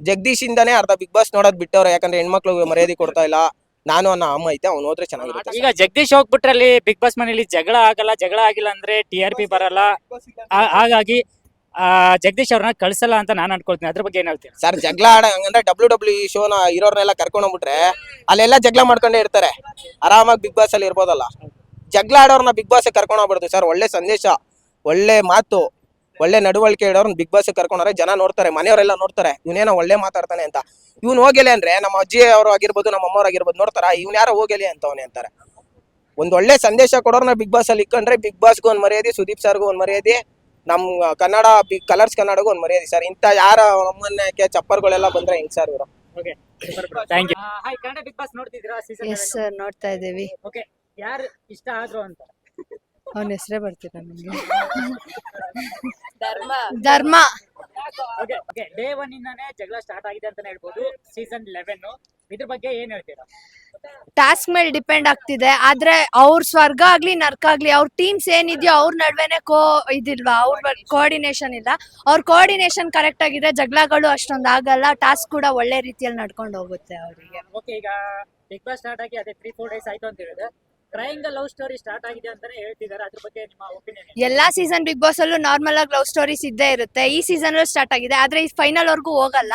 ಜಗದೀಶ್ ಇಂದಾನೇ ಅರ್ಧ ಬಿಗ್ ಬಾಸ್ ನೋಡೋದ್ ಬಿಟ್ಟವ್ರೆ ಯಾಕಂದ್ರೆ ಹೆಣ್ಮಕ್ಳು ಮರ್ಯಾದೆ ಕೊಡ್ತಾ ಇಲ್ಲ. ನಾನು ಅನ್ನೋ ಅಮ್ಮ ಐತೆ ಅವ್ನು ಹೋದ್ರೆ ಚೆನ್ನಾಗಿರುತ್ತೆ. ಈಗ ಜಗದೀಶ್ ಹೋಗ್ಬಿಟ್ರೆ ಅಲ್ಲಿ ಬಿಗ್ ಬಾಸ್ ಮನೇಲಿ ಜಗಳ ಆಗಲ್ಲ ಜಗಳ ಆಗಿಲ್ಲ ಅಂದ್ರೆ ಟಿ ಆರ್ ಪಿ ಬರಲ್ಲ. ಆ- ಹಾಗಾಗಿ ಆ, ಜಗದೀಶ್ ಅವ್ರನ್ನ ಕಳ್ಸಲ್ಲ ಅಂತ ನಾನು ಅನ್ಕೊಳ್ತೀನಿ. ಅದ್ರ ಬಗ್ಗೆ ಏನ್ ಹೇಳ್ತೀರಾ? ಸರ್ ಜಗಳ ಆಡ ಹಂಗಂದ್ರೆ ಡಬ್ಲ್ಯೂ ಡಬ್ಲ್ಯೂ ಈ ಶೋನ ಇರೋರ್ನೆಲ್ಲ ಕರ್ಕೊಂಡ್ ಹೋಗ್ಬಿಟ್ರೆ ಅಲ್ಲೆಲ್ಲ ಜಗಳ ಮಾಡ್ಕೊಂಡೇ ಇರ್ತಾರೆ. ಆರಾಮಾಗಿ ಬಿಗ್ ಬಾಸ್ ಅಲ್ಲಿ ಇರ್ಬೋದಲ್ಲ. ಜಗಳ ಆಡೋರ್ನ ಬಿಗ್ ಬಾಸ್ ಕರ್ಕೊಂಡ್ ಹೋಗ್ಬಿಡ್ತು ಸರ್ ಒಳ್ಳೆ ಸಂದೇಶ. ಒಳ್ಳೆ ಮಾತು ಒಳ್ಳೆ ನಡವಳಿಕೆ ಇಡೋರ್ನ ಬಿಗ್ ಬಾಸ್ ಕರ್ಕೊಂಡ್ರೆ ಜನ ನೋಡ್ತಾರೆ ಮನೆಯವರೆಲ್ಲ ನೋಡ್ತಾರೆ ಇವನೇನೋ ಒಳ್ಳೆ ಮಾತಾಡ್ತಾನೆ ಅಂತ. ಇವ್ನು ಹೋಗಿಲ್ಲ ಅಂದ್ರೆ ನಮ್ಮ ಅಜ್ಜಿ ಅವರು ಆಗಿರ್ಬೋದು ನಮ್ಮ ಅಮ್ಮವ್ರು ಆಗಿರ್ಬೋದು ನೋಡ್ತಾರ? ಇವ್ನ ಯಾರೋ ಹೋಗಿಲಿ ಅಂತವನೇ ಅಂತಾರೆ. ಒಂದ್ ಒಳ್ಳೆ ಸಂದೇಶ ಕೊಡೋರ್ನ ಬಿಗ್ ಬಾಸ್ ಅಲ್ಲಿ ಇಕ್ಕಂಡ್ರೆ ಬಿಗ್ ಬಾಸ್ಗೂ ಒಂದ್ ಮರ್ಯಾದೆ ಸುದೀಪ್ ಸರ್ಗೂ ಒಂದ್ ಮರ್ಯಾದೆ ನಮ್ ಕನ್ನಡ ಬಿಗ್ ಕಲರ್ಸ್ ಕನ್ನಡಗೂ ಒಂದ್ ಮರ್ಯಾದೆ ಸರ್. ಇಂತ ಯಾರ ನಮ್ಮನ್ನಕ್ಕೆ ಚಪ್ಪರ್ಗಳೆಲ್ಲ ಬಂದ್ರೆ ಹೆಂಗ್ ಸರ್ ಇವರು? Thank you hi Kannada Big Boss ನೋಡ್ತಿದ್ದೀರಾ? ಸೀಸನ್ ಎಸ್ ಸರ್ ನೋಡ್ತಾ ಇದ್ದೀವಿ. ಓಕೆ ಯಾರು ಇಷ್ಟ ಆದ್ರು ಅಂತ? ಅವನ ಹೆಸರೇ ಬರ್ತೀರ ನಿಮ್ಗೆ Dharma. Dharma. Okay okay day one ಇಂದನೇ ಜಗಳ ಸ್ಟಾರ್ಟ್ ಆಗಿದೆ ಅಂತ ಹೇಳ್ಬೋದು ಸೀಸನ್ ಲೆವೆನ್ ಇದ್ರ ಬಗ್ಗೆ ಏನ್ ಹೇಳ್ತೀರಾ? ಟಾಸ್ಕ್ ಮೇಲೆ ಡಿಪೆಂಡ್ ಆಗ್ತಿದೆ ಆದ್ರೆ ಅವ್ರ ಸ್ವರ್ಗ ಆಗ್ಲಿ ನರ್ಕ ಆಗ್ಲಿ ಅವ್ರ ಟೀಮ್ಸ್ ಏನಿದೆಯೋ ಅವ್ರ ನಡುವೆನೆ ಕೋ ಇದಿಲ್ವಾ ಅವ್ರ ಕೋಆರ್ಡಿನೇಷನ್ ಇಲ್ಲ. ಅವ್ರ ಕೋಆರ್ಡಿನೇಷನ್ ಕರೆಕ್ಟ್ ಆಗಿದ್ರೆ ಜಗಳಗಳು ಅಷ್ಟೊಂದು ಆಗಲ್ಲ ಟಾಸ್ಕ್ ಕೂಡ ಒಳ್ಳೆ ರೀತಿಯಲ್ಲಿ ನಡ್ಕೊಂಡು ಹೋಗುತ್ತೆ ಅವರಿಗೆ. ಓಕೆ ಈಗ ಬಿಗ್ ಬಾಸ್ ಸ್ಟಾರ್ಟ್ ಆಗಿ ಅದೇ ತ್ರೀ ಫೋರ್ ಡೇಸ್ ಆಯ್ತು ಅಂತ ಹೇಳಿದ್ರೆ ಟ್ರಯಾಂಗಲ್ ಲವ್ ಸ್ಟೋರಿ ಸ್ಟಾರ್ಟ್ ಆಗಿದೆ ಅಂತಾನೆ ಹೇಳ್ತಿದ್ದಾರೆ. ಅದ್ರ ಬಗ್ಗೆ ನಿಮ್ಮ ಒಪಿನಿಯನ್ ಎಲ್ಲಾ ಸೀಸನ್ ಬಿಗ್ ಬಾಸ್ ಅಲ್ಲೂ ನಾರ್ಮಲ್ ಆಗಿ ಲವ್ ಸ್ಟೋರೀಸ್ ಇದ್ದೇ ಇರುತ್ತೆ. ಈ ಸೀಸನ್ ಅಲ್ಲಿ ಸ್ಟಾರ್ಟ್ ಆಗಿದೆ. ಆದ್ರೆ ಈ ಫೈನಲ್ ವರ್ಗೂ ಹೋಗಲ್ಲ.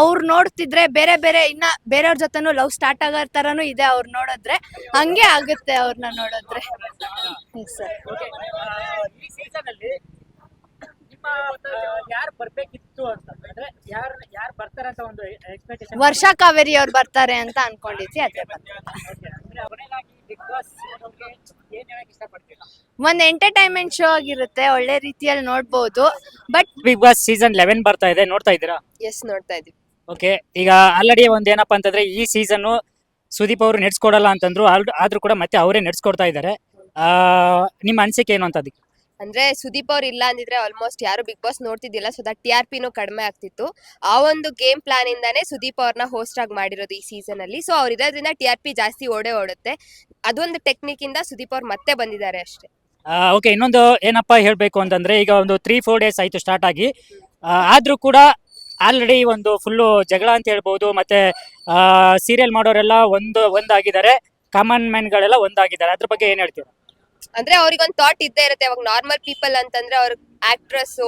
ಅವ್ರು ನೋಡ್ತಿದ್ರೆ ಬೇರೆ ಬೇರೆ ಇನ್ನ ಬೇರೆಯವ್ರ ಜೊತೆನೂ ಲವ್ ಸ್ಟಾರ್ಟ್ ಆಗೋ ತರನು ಇದೆ ಅವ್ರು ನೋಡಿದ್ರೆ. ಹಂಗೆ ಆಗುತ್ತೆ ಅವ್ರನ್ನ ನೋಡಿದ್ರೆ. ಈ ಸೀಸನ್ ಅಲ್ಲಿ ನಿಮ್ಮ ಯಾರು ಬರ್ಬೇಕಿತ್ತು ಅಂತ. ಅಂದ್ರೆ ಯಾರು ಯಾರು ಬರ್ತಾರೆ ಅಂತ ಒಂದು ಎಕ್ಸ್ಪೆಕ್ಟೇಷನ್ ವರ್ಷಾ ಕಾವೇರಿ ಅವ್ರು ಬರ್ತಾರೆ ಅಂತ ಅನ್ಕೊಂಡಿದ್ವಿ ಅದೇ ಒಂದ್ ಎಂಟರ್ಟೈನ್ಮೆಂಟ್ ಶೋ ಆಗಿರುತ್ತೆ ಒಳ್ಳೆ ರೀತಿಯಲ್ಲಿ ನೋಡ್ಬೋದು. But Big Boss season eleven ಬರ್ತಾ ಇದೆ ನೋಡ್ತಾ ಇದ್ದೀರಾ? ಎಸ್ ನೋಡ್ತಾ ಇದೀವಿ ಓಕೆ ಈಗ ಆಲ್ರೆಡಿ ಒಂದ್ ಏನಪ್ಪಾ ಅಂತಂದ್ರೆ ಈ ಸೀಸನ್ ಸುದೀಪ್ ಅವರು ನಡೆಸ್ಕೊಡಲ್ಲ ಅಂತಂದ್ರು ಆಲ್- ಆದ್ರೂ ಕೂಡ ಮತ್ತೆ ಅವರೇ ನಡೆಸ್ಕೊಡ್ತಾ ಇದ್ದಾರೆ. ಆ, ನಿಮ್ಮ ಅನಿಸಿಕೆ ಏನು ಅಂತ ಅದಕ್ಕೆ? ಅಂದ್ರೆ ಸುದೀಪ್ ಅವ್ರು ಇಲ್ಲ ಅಂದಿದ್ರೆ ಆಲ್ಮೋಸ್ಟ್ ಯಾರು ಬಿಗ್ ಬಾಸ್ ನೋಡ್ತಿದ್ದಿಲ್ಲ ಸೊ ದಟ್ ಟಿ ಆರ್ ಪಿನೂ ಕಡಿಮೆ ಆಗ್ತಿತ್ತು. ಆ ಒಂದು ಗೇಮ್ ಪ್ಲಾನ್ ಇಂದಾನೆ ಸುದೀಪ್ ಅವ್ರನ್ನ ಹೋಸ್ಟ್ ಆಗಿ ಮಾಡಿರೋದು ಈ ಸೀಸನ್ ಅಲ್ಲಿ. ಸೊ ಅವ್ರು ಇರೋದ್ರಿಂದ ಟಿ ಆರ್ ಪಿ ಜಾಸ್ತಿ ಓಡೇ ಓಡುತ್ತೆ. ಅದೊಂದು ಟೆಕ್ನಿಕ್ ಇಂದ ಸುದೀಪ್ ಅವ್ರು ಮತ್ತೆ ಬಂದಿದ್ದಾರೆ ಅಷ್ಟೇ. ಓಕೆ ಇನ್ನೊಂದು ಏನಪ್ಪ ಹೇಳಬೇಕು ಅಂತಂದ್ರೆ ಈಗ ಒಂದು ತ್ರೀ ಫೋರ್ ಡೇಸ್ ಆಯ್ತು ಸ್ಟಾರ್ಟ್ ಆಗಿ. ಆದ್ರೂ ಕೂಡ ಆಲ್ರೆಡಿ ಒಂದು ಫುಲ್ಲು ಜಗಳ ಅಂತ ಹೇಳ್ಬೋದು, ಮತ್ತೆ ಸೀರಿಯಲ್ ಮಾಡೋರೆಲ್ಲ ಒಂದು, ಒಂದಾಗಿದ್ದಾರೆ. ಕಾಮನ್ ಮ್ಯಾನ್ಗಳೆಲ್ಲ ಒಂದಾಗಿದ್ದಾರೆ. ಅದ್ರ ಬಗ್ಗೆ ಏನ್ ಹೇಳ್ತೀರಾ? ಅಂದ್ರೆ ಅವ್ರಿಗೊಂದು ಥಾಟ್ ಇದ್ದೇ ಇರುತ್ತೆ. ಅವಾಗ ನಾರ್ಮಲ್ ಪೀಪಲ್ ಅಂತಂದ್ರೆ ಅವ್ರ ಆಕ್ಟ್ರೆಸ್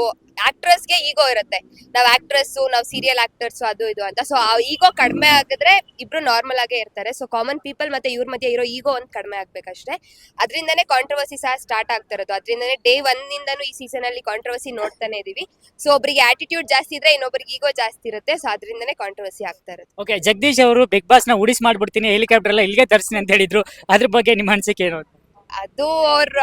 ಆಕ್ಟ್ರೆಸ್ಗೆ ಈಗೋ ಇರುತ್ತೆ. ನಾವ್ ಆಕ್ಟ್ರೆಸ್ ನಾವ್ ಸೀರಿಯಲ್ ಆಕ್ಟರ್ಸ್ ಅದು ಇದು ಅಂತ. ಸೊ ಈಗೋ ಕಡಿಮೆ ಆಗಿದ್ರೆ ಇಬ್ರು ನಾರ್ಮಲ್ ಆಗೇ ಇರ್ತಾರೆ. ಸೊ ಕಾಮನ್ ಪೀಪಲ್ ಮತ್ತೆ ಇವ್ರ ಮಧ್ಯೆ ಇರೋ ಈಗೋ ಒಂದ್ ಕಡಿಮೆ ಆಗ್ಬೇಕಷ್ಟೇ. ಅದರಿಂದನೇ ಕಾಂಟ್ರವರ್ಸಿ ಸಹ ಸ್ಟಾರ್ಟ್ ಆಗ್ತಾ ಇರೋದು. ಅದರಿಂದನೇ ಡೇ ಒನ್ ನಿಂದನೂ ಈ ಸೀಸನ್ ಅಲ್ಲಿ ಕಾಂಟ್ರವರ್ಸಿ ನೋಡ್ತಾನೆ ಇದೀವಿ. ಸೊ ಒಬ್ರಿಗೆ ಆಟಿಟ್ಯೂಡ್ ಜಾಸ್ತಿ ಇದ್ರೆ ಇನ್ನೊಬ್ರಿಗೆ ಈಗೋ ಜಾಸ್ತಿ ಇರುತ್ತೆ. ಸೊ ಅದರಿಂದನೇ ಕಾಂಟ್ರವರ್ಸಿ ಆಗ್ತಾ ಇರೋದು. ಓಕೆ ಜಗದೀಶ್ ಅವರು ಬಿಗ್ ಬಾಸ್ನ ಉಡಿಸ್ ಮಾಡ್ಬಿಡ್ತೀನಿ ಹೆಲಿಕಾಪ್ಟರ್ ಎಲ್ಲ ಇಲ್ಲಿಗೆ ತರಿಸ್ತೀನಿ ಅಂತ ಹೇಳಿದ್ರು. ಅದ್ರ ಬಗ್ಗೆ ನಿಮ್ಮ ಅನಿಸಿಕೆ ಏನು? ಅದು ಅವ್ರ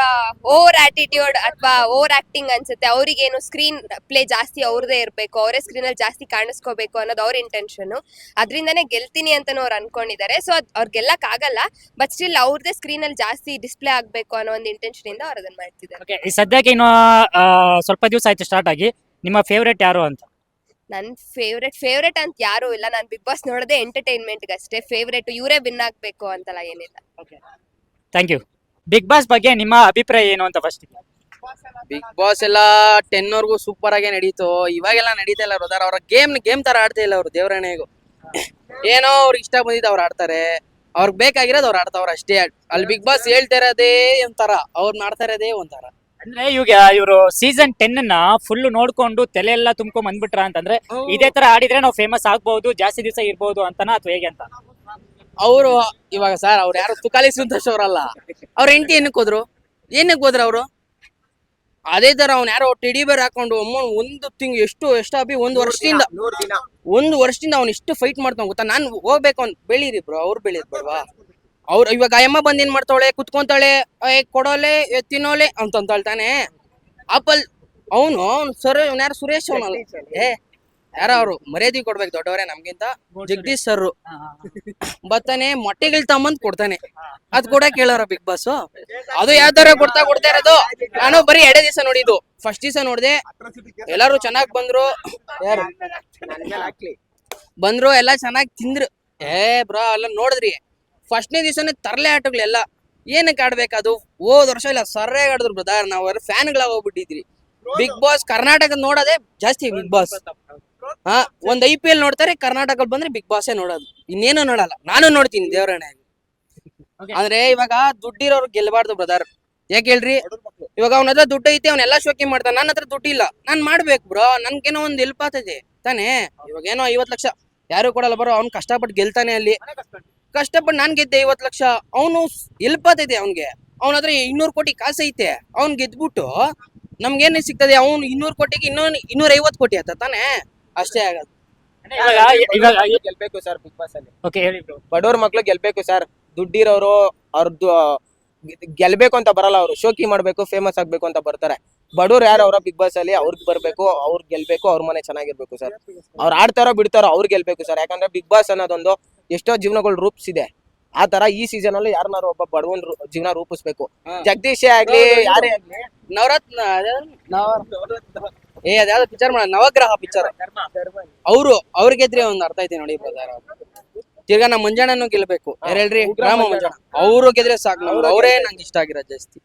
ಓವರ್ ಆಟಿಟ್ಯೂಡ್ ಅಥವಾ ಓವರ್ ಆಕ್ಟಿಂಗ್ ಅನ್ಸುತ್ತೆ. ಅವ್ರಿಗೇನು ಸ್ಕ್ರೀನ್ ಪ್ಲೇ ಜಾಸ್ತಿ ಅವ್ರದೇ ಇರಬೇಕು ಅವರೇ ಸ್ಕ್ರೀನ್ ಅಲ್ಲಿ ಜಾಸ್ತಿ ಕಾಣಿಸ್ಕೋಬೇಕು ಅನ್ನೋದು ಅವ್ರ ಇಂಟೆನ್ಷನ್ ಅದರಿಂದನೇ ಗೆಲ್ತೀನಿ ಅಂತಾನು ಅವ್ರು ಅನ್ಕೊಂಡಿದ್ದಾರೆ ಸೊ ಅವ್ರು ಗೆಲ್ಲಕ್ ಆಗಲ್ಲ ಬಟ್ ಸ್ಟಿಲ್ ಅವ್ರದೇ ಸ್ಕ್ರೀನ್ ಅಲ್ಲಿ ಜಾಸ್ತಿ ಡಿಸ್ಪ್ಲೇ ಆಗ್ಬೇಕು ಅನ್ನೋ ಒಂದು ಇಂಟೆನ್ಷನ್ ಇಂದ ಅವ್ರು ಅದನ್ನ ಮಾಡ್ತಿದ್ದಾರೆ. ಓಕೆ ಈ ಸದ್ಯಕ್ಕೆ ಇನ್ನು ಆ, ಸ್ವಲ್ಪ ದಿವಸ ಆಯ್ತು ಸ್ಟಾರ್ಟ್ ಆಗಿ. ನಿಮ್ಮ ಫೇವ್ರೇಟ್ ಯಾರು ಅಂತ? ನನ್ ಫೇವ್ರೆಟ್ ಫೇವ್ರೆಟ್ ಅಂತ ಯಾರು ಇಲ್ಲ. ನಾನು ಬಿಗ್ ಬಾಸ್ ನೋಡೋದೇ ಎಂಟರ್ಟೈನ್ಮೆಂಟ್ ಅಷ್ಟೇ ಫೇವ್ರೆಟ್ ಇವರೇ ವಿನ್ ಆಗ್ಬೇಕು ಅಂತಲ್ಲ ಏನಿಲ್ಲ. ಥ್ಯಾಂಕ್ ಯು ಬಿಗ್ ಬಾಸ್ ಬಗ್ಗೆ ನಿಮ್ಮ ಅಭಿಪ್ರಾಯ ಏನು ಅಂತ ಫಸ್ಟ್ ಬಿಗ್ ಬಾಸ್ ಎಲ್ಲ ಟೆನ್ ವರ್ಗೂ ಸೂಪರ್ ಆಗಿ ನಡೀತು. ಇವಾಗೆಲ್ಲ ನಡೀತಾ ಇಲ್ಲ ಬ್ರದರ್ ಅವ್ರ ಗೇಮ್ ಗೇಮ್ ತರ ಆಡ್ತಾ ಇಲ್ಲ ಅವ್ರು ದೇವರಣೆಗೂ ಏನೋ ಅವ್ರಿಗೆ ಇಷ್ಟ ಬಂದಿದ್ದು ಅವ್ರು ಆಡ್ತಾರೆ. ಅವ್ರಿಗೆ ಬೇಕಾಗಿರೋದು ಅವ್ರು ಆಡ್ತಾವ್ರ ಅಷ್ಟೇ. ಅಲ್ಲಿ ಬಿಗ್ ಬಾಸ್ ಹೇಳ್ತಾ ಇರೋದೇ ಒಂಥರ. ಅವ್ರು ಮಾಡ್ತಾ ಇರೋದೇ ಒಂಥರ. ಅಂದ್ರೆ ಇವಾಗ ಇವರು ಸೀಸನ್ ಟೆನ್ನ ಫುಲ್ ನೋಡ್ಕೊಂಡು ತಲೆ ಎಲ್ಲ ತುಂಬ್ಕೊಂಡ್ ಬಂದ್ಬಿಟ್ರ ಅಂತಂದ್ರೆ ಇದೇ ತರ ಆಡಿದ್ರೆ ನಾವು ಫೇಮಸ್ ಆಗ್ಬಹುದು ಜಾಸ್ತಿ ದಿವಸ ಇರ್ಬಹುದು ಅಂತನಾ ಅಥವಾ ಹೇಗೆ ಅಂತ? ಅವರು ಇವಾಗ ಸರ್ ಅವ್ರು ಯಾರು ತುಕಾಲಿ ಸಂತೋಷ್ ಅವರಲ್ಲ. ಅವ್ರ ಹೆಂಡತಿ ಏನಕ್ಕೆ ಹೋದ್ರು? ಏನಕ್ಕೆ ಹೋದ್ರು ಅವರು? ಅದೇ ತರ ಅವ್ನು ಯಾರೋ ಟಿಡಿ ಬೇರ್ ಹಾಕೊಂಡು ಅಮ್ಮ ಒಂದು ತಿಂಗ್ ಎಷ್ಟು ಎಷ್ಟು ಅಭಿ ಒಂದು ವರ್ಷದಿಂದ ಒಂದು ವರ್ಷದಿಂದ ಅವ್ನು ಎಷ್ಟು ಫೈಟ್ ಮಾಡ್ತಾವ ಗೊತ್ತಾ? ನಾನು ಹೋಗ್ಬೇಕು ಅಂತ ಬೆಳೀರಿ ಬ್ರೋ ಅವ್ರು ಬೆಳೀರ್ಬಲ್ವಾ ಅವ್ರು ಇವಾಗ ಅಮ್ಮ ಬಂದ್ ಏನ್ ಮಾಡ್ತಾಳೆ ಕುತ್ಕೊಂತಾಳೆ ಏ ಕೊಡೋಲೆ ತಿನ್ನೋಲೆ ಅಂತ ಅಂತಾಳ್ತಾನೆ ಆಪಲ್ ಅವನು ಸರ್ ಯಾರು ಸುರೇಶ್ ಅವನಲ್ಲ? ಏ ಯಾರ ಅವ್ರು ಮರ್ಯಾದೆ ಕೊಡ್ಬೇಕು ದೊಡ್ಡವರೇ ನಮ್ಗಿಂತ. ಜಗದೀಶ್ ಸರ್. ಬರ್ತಾನೆ ಮೊಟ್ಟೆಗಳು ತಮ್ಮಂದ್ ಕೊಡ್ತಾನೆ. ಅದ್ ಕೂಡ ಕೇಳೋರ ಬಿಗ್ ಬಾಸ್. ಅದು ಯಾವ ತರ ಕೊಡ್ತಾ ಕೊಡ್ತಾ ಇರೋದು. ನಾನು ಬರೀ ಎರಡೇ ದಿವಸ ನೋಡಿದ್ದು. ಫಸ್ಟ್ ದಿವಸ ನೋಡಿದೆ. ಎಲ್ಲಾರು ಚೆನ್ನಾಗ್ ಬಂದ್ರು. ಯಾರು? ಬಂದ್ರು ಎಲ್ಲಾ ಚೆನ್ನಾಗ್ ತಿಂದ್ರು. ಏ ಬ್ರೋ ಎಲ್ಲ ನೋಡಿದ್ರಿ. ಫಸ್ಟ್ನೇ ದಿವಸನೇ ತರಲೆ ಆಟಗಳೆಲ್ಲ. ಏನಕ್ಕೆ ಆಡ್ಬೇಕದು? ಅದು ಹೋದ್ ವರ್ಷ ಇಲ್ಲ ಸರ್ಯಾಗಿ ಆಡಿದ್ರು ಬ್ರದರ್. ನಾವು ಫ್ಯಾನ್ಗಳಾಗ ಹೋಗ್ಬಿಟ್ಟಿದ್ರಿ. ಬಿಗ್ ಬಾಸ್ ಕರ್ನಾಟಕ ನೋಡೋದೇ ಜಾಸ್ತಿ ಬಿಗ್ ಬಾಸ್. ಹಾ ಒಂದ್ ಐ ಪಿ ಎಲ್ ನೋಡ್ತಾರೆ ಕರ್ನಾಟಕ ಬಂದ್ರೆ ಬಿಗ್ ಬಾಸ್ ನೋಡೋದು. ಇನ್ನೇನು ನೋಡಲ್ಲ. ನಾನು ನೋಡ್ತೀನಿ ದೇವರಣೆ ಅಂದ್ರೆ ಇವಾಗ ದುಡ್ಡಿರೋರು ಗೆಲ್ಬಾರ್ದು ಬ್ರದರ್ ಯಾಕೆ ಹೇಳ್ರಿ? ಇವಾಗ ಅವನ ಹತ್ರ ದುಡ್ಡು ಐತೆ ಅವ್ನೆಲ್ಲ ಶೋಕಿ ಮಾಡ್ತಾನೆ. ನನ್ನ ಹತ್ರ ದುಡ್ಡು ಇಲ್ಲ ನಾನ್ ಮಾಡ್ಬೇಕು ಬ್ರೋ ನನ್ಗೇನೋ ಒಂದ್ ಹೆಲ್ಪ್ ಆಗ್ತದೆ. ತಾನೇ? ಇವಾಗ ಏನೋ ಐವತ್ ಲಕ್ಷ. ಯಾರು ಕೊಡಲ್ಲ ಬರೋ ಅವ್ನ್ ಕಷ್ಟಪಟ್ಟು ಗೆಲ್ತಾನೆ ಅಲ್ಲಿ. ಕಷ್ಟಪಟ್ಟು ನಾನ್ ಗೆದ್ದೆ ಐವತ್ ಲಕ್ಷ. ಅವನು ಹೆಲ್ಪ್ ಆಗ್ತೈತೆ ಅವ್ನ್ಗೆ. ಅವನ ಹತ್ರ ಇನ್ನೂರ್ ಕೋಟಿ ಕಾಸು ಐತೆ. ಅವ್ನ್ ಗೆದ್ಬಿಟ್ಟು ನಮ್ಗೇನ್ ಸಿಗ್ತದೆ? ಅವ್ನು ಇನ್ನೂರ್ ಕೋಟಿಗೆ ಇನ್ನೊಂದು ಇನ್ನೂರ ಐವತ್ ಕೋಟಿ ಆತ ತಾನೇ? ಅಷ್ಟೇ ಆಗಲ್ಲ. ಇವಾಗ ಇವಾಗ ಗೆಲ್ಬೇಕು ಸರ್ ಬಿಗ್ ಬಾಸ್ ಅಲ್ಲಿ. ಓಕೆ ಹೇಳಿ ಬ್ರೋ ಬಡವ್ರ ಮಕ್ಳು ಗೆಲ್ಬೇಕು ಸರ್ ದುಡ್ಡಿರೋರು ಅವ್ರದ್ದು ಗೆಲ್ಬೇಕು ಅಂತ ಬರಲ್ಲ ಅವರು. ಶೋಕಿ ಮಾಡ್ಬೇಕು ಫೇಮಸ್ ಆಗ್ಬೇಕು ಅಂತ ಬರ್ತಾರೆ. ಬಡವ್ರು ಯಾರು ಅವರ ಬಿಗ್ ಬಾಸ್ ಅಲ್ಲಿ? ಅವ್ರಿಗೆ ಬರ್ಬೇಕು ಅವ್ರ್ ಗೆಲ್ಬೇಕು ಅವ್ರ ಮನೆ ಚೆನ್ನಾಗಿರ್ಬೇಕು ಸರ್ ಅವ್ರು ಆಡ್ತಾರೋ ಬಿಡ್ತಾರೋ ಅವ್ರು ಗೆಲ್ಬೇಕು ಸರ್ ಯಾಕಂದ್ರೆ ಬಿಗ್ ಬಾಸ್ ಅನ್ನೋದೊಂದು ಎಷ್ಟೋ ಜೀವನಗಳು ರೂಪಿಸಿದೆ. ಆ ತರ ಈ ಸೀಸನ್ ಅಲ್ಲಿ ಯಾರನ್ನಾರು ಒಬ್ಬ ಬಡವನ್ ಜೀವನ ರೂಪಿಸ್ಬೇಕು. ಜಗದೀಶೇ ಆಗ್ಲಿ ಯಾರೇ ಆಗ್ಲಿ. ನವರತ್ನ. ಏ ಅದ್ಯಾವ್ದು ಪಿಕ್ಚರ್ ಮಾಡ ನವಗ್ರಹ ಪಿಕ್ಚರ್ ಅವರು ಅವ್ರಿಗೆ ಗೆದ್ರೆ ಒಂದ್ ಅರ್ಥ ಐತಿ ನೋಡಿ ಬ್ರದರ್ ತಿರ್ಗಾ ನಮ್ಮ ಮಂಜಣ್ಣನು ಗೆಲ್ಬೇಕು. ಯಾರು ಹೇಳ್ರಿ? ರಾಮ ಅವರು ಗೆದ್ರೆ ಸಾಕು ನಮ್ಗೆ. ಅವರೇ ನಂಗೆ ಇಷ್ಟ ಆಗಿರೋ ಜಾಸ್ತಿ.